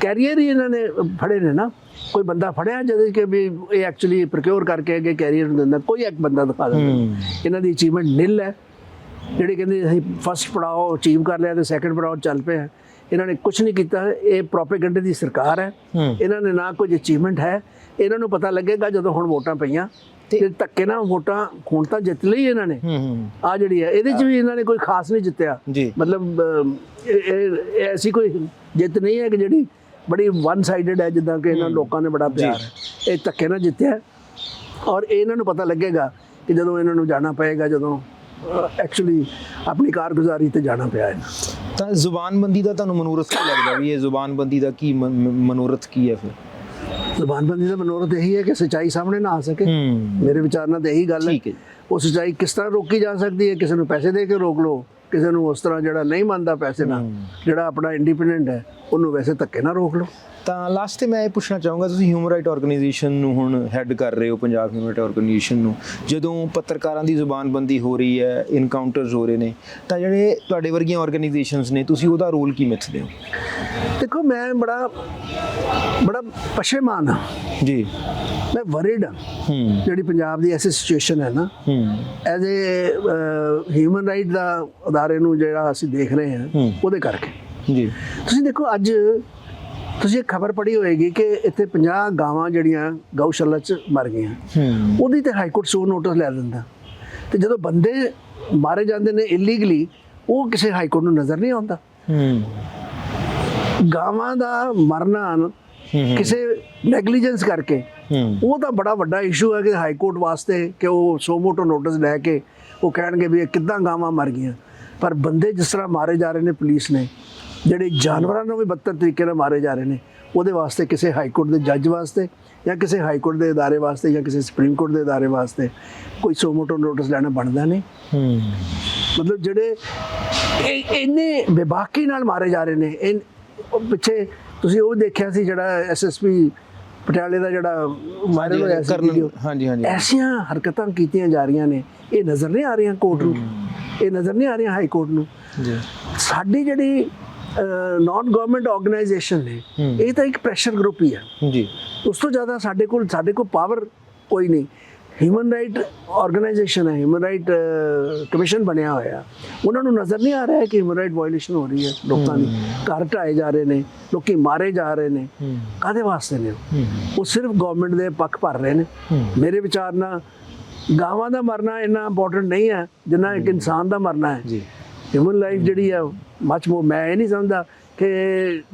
ਕੈਰੀਅਰ ਹੀ ਇਹਨਾਂ ਨੇ ਫੜੇ ਨੇ ਨਾ ਕੋਈ ਬੰਦਾ ਫੜਿਆ ਜਿਹਦੇ ਕਿ ਵੀ ਇਹ ਐਕਚੁਅਲੀ ਪ੍ਰੋਕਿਉਰ ਕਰਕੇ ਅੱਗੇ ਕੈਰੀਅਰ ਨੂੰ ਦਿੰਦਾ ਕੋਈ ਇੱਕ ਬੰਦਾ ਦਿਖਾ ਦਿੰਦਾ। ਇਹਨਾਂ ਦੀ ਅਚੀਵਮੈਂਟ ਨਿਲ ਹੈ ਜਿਹੜੇ ਕਹਿੰਦੇ ਅਸੀਂ ਫਸਟ ਪੜਾਓ ਅਚੀਵ ਕਰ ਲਿਆ ਤੇ ਸੈਕੰਡ ਪੜਾਓ ਚੱਲ ਪਏ ਹਾਂ। ਇਹਨਾਂ ਨੇ ਕੁਝ ਨਹੀਂ ਕੀਤਾ ਇਹ ਪ੍ਰੋਪੇਗੈਂਡਾ ਦੀ ਸਰਕਾਰ ਹੈ ਹੂੰ। ਇਹਨਾਂ ਨੇ ਨਾ ਕੁਝ ਅਚੀਵਮੈਂਟ ਹੈ ਇਹਨਾਂ ਨੂੰ ਪਤਾ ਲੱਗੇਗਾ ਜਦੋਂ ਹੁਣ ਵੋਟਾਂ ਪਈਆਂ ਤੇ ਧੱਕੇ ਨਾਲ ਵੋਟਾਂ ਹੁਣ ਤਾਂ ਜਿੱਤ ਲਈ ਇਹਨਾਂ ਨੇ। ਹੂੰ ਹੂੰ। ਆ ਜਿਹੜੀ ਹੈ ਇਹਦੇ 'ਚ ਵੀ ਇਹਨਾਂ ਨੇ ਕੋਈ ਖਾਸ ਨਹੀਂ ਜਿੱਤਿਆ। ਮਤਲਬ ਐਸੀ ਕੋਈ ਜਿੱਤ ਨਹੀਂ ਹੈ ਕਿ ਜਿਹੜੀ ਬੜੀ ਵਨ ਸਾਈਡਡ ਹੈ ਜਿੱਦਾਂ ਕਿ ਇਹਨਾਂ ਲੋਕਾਂ ਨੇ ਬੜਾ ਪਿਆਰ ਹੈ। ਇਹ ਧੱਕੇ ਨਾਲ ਜਿੱਤਿਆ ਔਰ ਇਹਨਾਂ ਨੂੰ ਪਤਾ ਲੱਗੇਗਾ ਕਿ ਜਦੋਂ ਇਹਨਾਂ ਨੂੰ ਜਾਣਾ ਪਏਗਾ ਜਦੋਂ ਐਕਚੁਅਲੀ ਆਪਣੀ ਕਾਰਗੁਜ਼ਾਰੀ ਤੇ ਜਾਣਾ ਪਿਆ ਹੈ ਤਾਂ ਜ਼ੁਬਾਨਬੰਦੀ ਦਾ ਤੁਹਾਨੂੰ ਮਨੋਰਥ ਕੀ ਲੱਗਦਾ ਵੀ ਇਹ ਜ਼ੁਬਾਨਬੰਦੀ ਦਾ ਕੀ ਮਨੋਰਥ ਕੀ ਹੈ ਫਿਰ? ਜ਼ੁਬਾਨਬੰਦੀ ਦਾ ਮਨੋਰਥ ਇਹੀ ਹੈ ਕਿ ਸੱਚਾਈ ਸਾਹਮਣੇ ਨਾ ਆ ਸਕੇ। ਮੇਰੇ ਵਿਚਾਰ ਨਾਲ ਤਾਂ ਇਹੀ ਗੱਲ ਹੈ। ਉਹ ਸੱਚਾਈ ਕਿਸ ਤਰ੍ਹਾਂ ਰੋਕੀ ਜਾ ਸਕਦੀ ਹੈ? ਕਿਸੇ ਨੂੰ ਪੈਸੇ ਦੇ ਕੇ ਰੋਕ ਲਓ ਕਿਸੇ ਨੂੰ ਉਸ ਤਰ੍ਹਾਂ ਜਿਹੜਾ ਨਹੀਂ ਮੰਨਦਾ ਪੈਸੇ ਨਾਲ ਜਿਹੜਾ ਆਪਣਾ ਇੰਡੀਪੈਂਡੈਂਟ ਹੈ ਉਹਨੂੰ ਵੈਸੇ ਧੱਕੇ ਨਾਲ ਰੋਕ ਲਓ। ਤਾਂ ਲਾਸਟ ਤੇ ਮੈਂ ਇਹ ਪੁੱਛਣਾ ਚਾਹੂੰਗਾ ਤੁਸੀਂ ਹਿਊਮਨ ਰਾਈਟ ਆਰਗੇਨਾਈਜੇਸ਼ਨ ਨੂੰ ਹੁਣ ਹੈੱਡ ਕਰ ਰਹੇ ਹੋ ਪੰਜਾਬ ਹਿਊਮਨ ਰਾਈਟ ਆਰਗੇਨਾਈਜੇਸ਼ਨ ਨੂੰ। ਜਦੋਂ ਪੱਤਰਕਾਰਾਂ ਦੀ ਜ਼ੁਬਾਨਬੰਦੀ ਹੋ ਰਹੀ ਹੈ ਇਨਕਾਊਂਟਰਸ ਹੋ ਰਹੇ ਨੇ ਤਾਂ ਜਿਹੜੇ ਤੁਹਾਡੇ ਵਰਗੀਆਂ ਆਰਗੇਨਾਈਜੇਸ਼ਨਸ ਨੇ ਤੁਸੀਂ ਉਹਦਾ ਰੋਲ ਕੀ ਮਿੱਥਦੇ ਹੋ? ਦੇਖੋ ਮੈਂ ਬੜਾ ਬੜਾ ਪਸ਼ੇਮਾਨ ਹਾਂ। ਜੀ। ਮੈਂ ਵਰਿਡ ਹਾਂ। ਜਿਹੜੀ ਪੰਜਾਬ ਦੀ ਐਸੀ ਸਿਚੁਏਸ਼ਨ ਹੈ ਨਾ ਐਜ਼ ਏ ਹਿਊਮਨ ਰਾਈਟ ਦਾ ਅਦਾਰੇ ਨੂੰ ਜਿਹੜਾ ਅਸੀਂ ਦੇਖ ਰਹੇ ਹੂੰ। ਉਹਦੇ ਕਰਕੇ। ਜੀ। ਤੁਸੀਂ ਦੇਖੋ ਅੱਜ ਤੁਸੀਂ ਇੱਕ ਖਬਰ ਪੜ੍ਹੀ ਹੋਏਗੀ ਕਿ ਇੱਥੇ 50 ਗਾਵਾਂ ਜਿਹੜੀਆਂ ਗਊਸ਼ਾਲਾ 'ਚ ਮਰ ਗਈਆਂ। ਹੂੰ। ਉਹਦੀ ਤੇ ਹਾਈ ਕੋਰਟ ਸੋ ਨੋਟਿਸ ਲੈ ਦਿੰਦਾ। ਤੇ ਜਦੋਂ ਬੰਦੇ ਮਾਰੇ ਜਾਂਦੇ ਨੇ ਇਲੀਗਲੀ ਉਹ ਕਿਸੇ ਹਾਈ ਕੋਰਟ ਨੂੰ ਨਜ਼ਰ ਨਹੀਂ ਆਉਂਦਾ। ਹੂੰ। ਗਾਵਾਂ ਦਾ ਮਰਨਾ ਕਿਸੇ ਨੈਗਲੀਜੈਂਸ ਕਰਕੇ ਉਹ ਤਾਂ ਬੜਾ ਵੱਡਾ ਇਸ਼ੂ ਹੈ ਕਿ ਹਾਈ ਕੋਰਟ ਵਾਸਤੇ ਕਿ ਉਹ ਸੋ ਮੋਟੋ ਨੋਟਿਸ ਲੈ ਕੇ ਉਹ ਕਹਿਣਗੇ ਵੀ ਇਹ ਕਿੱਦਾਂ ਗਾਵਾਂ ਮਰ ਗਈਆਂ। ਪਰ ਬੰਦੇ ਜਿਸ ਤਰ੍ਹਾਂ ਮਾਰੇ ਜਾ ਰਹੇ ਨੇ ਪੁਲਿਸ ਨੇ ਜਿਹੜੇ ਜਾਨਵਰਾਂ ਨੂੰ ਵੀ ਬੱਤਰ ਤਰੀਕੇ ਨਾਲ ਮਾਰੇ ਜਾ ਰਹੇ ਨੇ ਉਹਦੇ ਵਾਸਤੇ ਕਿਸੇ ਹਾਈ ਕੋਰਟ ਦੇ ਜੱਜ ਵਾਸਤੇ ਜਾਂ ਕਿਸੇ ਹਾਈ ਕੋਰਟ ਦੇ ادارے ਵਾਸਤੇ ਜਾਂ ਕਿਸੇ ਸੁਪਰੀਮ ਕੋਰਟ ਦੇ ادارے ਵਾਸਤੇ ਕੋਈ ਸੋ ਮੋਟੋ ਨੋਟਿਸ ਲੈਣਾ ਬਣਦਾ ਨਹੀਂ ਹੂੰ ਮਤਲਬ ਜਿਹੜੇ ਇਹ ਇੰਨੇ ਬੇਬਾਕੀ ਨਾਲ ਮਾਰੇ ਜਾ ਰਹੇ ਨੇ ਇਹ ਉਹ ਪਿੱਛੇ ਤੁਸੀਂ ਉਹ ਦੇਖਿਆ ਸੀ ਜਿਹੜਾ ਐਸਐਸਪੀ ਪਟਿਆਲੇ ਦਾ ਜਿਹੜਾ ਵਾਇਰਲ ਹੋਇਆ ਸੀ ਕਰਨਲ- ਵੀਡੀਓ ਹਾਂਜੀ ਹਾਂਜੀ ਐਸੀਆਂ ਹਰਕਤਾਂ ਕੀਤੀਆਂ ਜਾ ਰਹੀਆਂ ਨੇ ਇਹ ਨਜ਼ਰ ਨਹੀਂ ਆ ਰਹੀਆਂ ਕੋਰਟ ਨੂੰ ਇਹ ਨਜ਼ਰ ਨਹੀਂ ਆ ਰਹੀਆਂ ਹਾਈ ਕੋਰਟ ਨੂੰ ਜੀ ਸਾਡੀ ਜਿਹੜੀ ਨਾਨ ਗਵਰਨਮੈਂਟ ਆਰਗੇਨਾਈਜੇਸ਼ਨ ਨੇ। ਇਹ ਤਾਂ ਇੱਕ ਪ੍ਰੈਸ਼ਰ ਗਰੁੱਪ ਹੀ ਹੈ ਜੀ। ਉਸ ਤੋਂ ਜ਼ਿਆਦਾ ਸਾਡੇ ਕੋਲ ਸਾਡੇ ਕੋਲ ਪਾਵਰ ਕੋਈ ਨਹੀਂ। ਹਿਊਮਨ ਰਾਈਟ ਆਰਗੇਨਾਈਜੇਸ਼ਨ ਹੈ ਹਿਊਮਨ ਰਾਈਟ ਕਮਿਸ਼ਨ ਬਣਿਆ ਹੋਇਆ। ਉਹਨਾਂ ਨੂੰ ਨਜ਼ਰ ਨਹੀਂ ਆ ਰਿਹਾ ਕਿ ਹਿਊਮਨ ਰਾਈਟ ਵਾਇਓਲੇਸ਼ਨ ਹੋ ਰਹੀ ਹੈ ਲੋਕਾਂ ਦੀ। ਘਰ ਢਾਏ ਜਾ ਰਹੇ ਨੇ ਲੋਕੀ ਮਾਰੇ ਜਾ ਰਹੇ ਨੇ। ਕਾਦੇ ਵਾਸਤੇ ਨੇ ਉਹ? ਸਿਰਫ ਗਵਰਨਮੈਂਟ ਦੇ ਪੱਖ ਭਰ ਰਹੇ ਨੇ। ਮੇਰੇ ਵਿਚਾਰ ਨਾਲ ਗਾਵਾਂ ਦਾ ਮਰਨਾ ਇੰਨਾ ਇੰਪੋਰਟੈਂਟ ਨਹੀਂ ਹੈ ਜਿੰਨਾ ਇੱਕ ਇਨਸਾਨ ਦਾ ਮਰਨਾ ਹੈ। ਜੀ। ਹਿਊਮਨ ਲਾਈਫ ਜਿਹੜੀ ਹੈ ਮੱਚ ਮੋ ਮੈਂ ਇਹ ਨਹੀਂ ਸਮਝਦਾ ਕਿ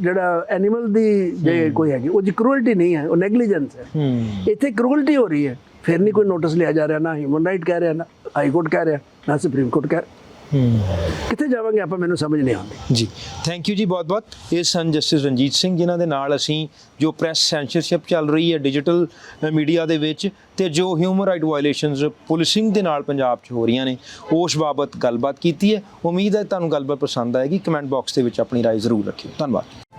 ਜਿਹੜਾ ਐਨੀਮਲ ਦੀ ਜੇ ਕੋਈ ਹੈਗੀ ਉਹ ਜੀ ਕਰੂਅਲਟੀ ਨਹੀਂ ਹੈ ਉਹ ਨੈਗਲੀਜੈਂਸ ਹੈ। ਇੱਥੇ ਕਰੂਅਲਟੀ ਹੋ ਰਹੀ ਹੈ। ਫਿਰ ਨਹੀਂ ਕੋਈ ਨੋਟਿਸ ਲਿਆ ਜਾ ਰਿਹਾ ਨਾ ਹਿਊਮਨ ਰਾਈਟ ਕਹਿ ਰਿਹਾ ਨਾ ਹਾਈ ਕੋਰਟ ਕਹਿ ਰਿਹਾ ਨਾ ਸੁਪਰੀਮ ਕੋਰਟ ਕਹਿ ਹੂੰ ਕਿੱਥੇ ਜਾਵਾਂਗੇ ਆਪਾਂ ਮੈਨੂੰ ਸਮਝ ਨਹੀਂ ਆਉਂਦੀ ਜੀ ਥੈਂਕ ਯੂ ਜੀ ਬਹੁਤ ਬਹੁਤ ਇਹ ਸਨ ਜਸਟਿਸ ਰਣਜੀਤ ਸਿੰਘ ਜਿਨ੍ਹਾਂ ਦੇ ਨਾਲ ਅਸੀਂ ਜੋ ਪ੍ਰੈਸ ਸੈਂਸਰਸ਼ਿਪ ਚੱਲ ਰਹੀ ਹੈ ਡਿਜੀਟਲ ਮੀਡੀਆ ਦੇ ਵਿੱਚ ਤੇ ਜੋ ਹਿਊਮਨ ਰਾਈਟ ਵਾਇਓਲੇਸ਼ਨਸ ਪੁਲਿਸਿੰਗ ਦੇ ਨਾਲ ਪੰਜਾਬ 'ਚ ਹੋ ਰਹੀਆਂ ਨੇ ਉਸ ਬਾਬਤ ਗੱਲਬਾਤ ਕੀਤੀ ਹੈ ਉਮੀਦ ਹੈ ਤੁਹਾਨੂੰ ਗੱਲਬਾਤ ਪਸੰਦ ਆਏਗੀ ਕਮੈਂਟ ਬਾਕਸ ਦੇ ਵਿੱਚ ਆਪਣੀ رائے ਜ਼ਰੂਰ ਰੱਖਿਓ ਧੰਨਵਾਦ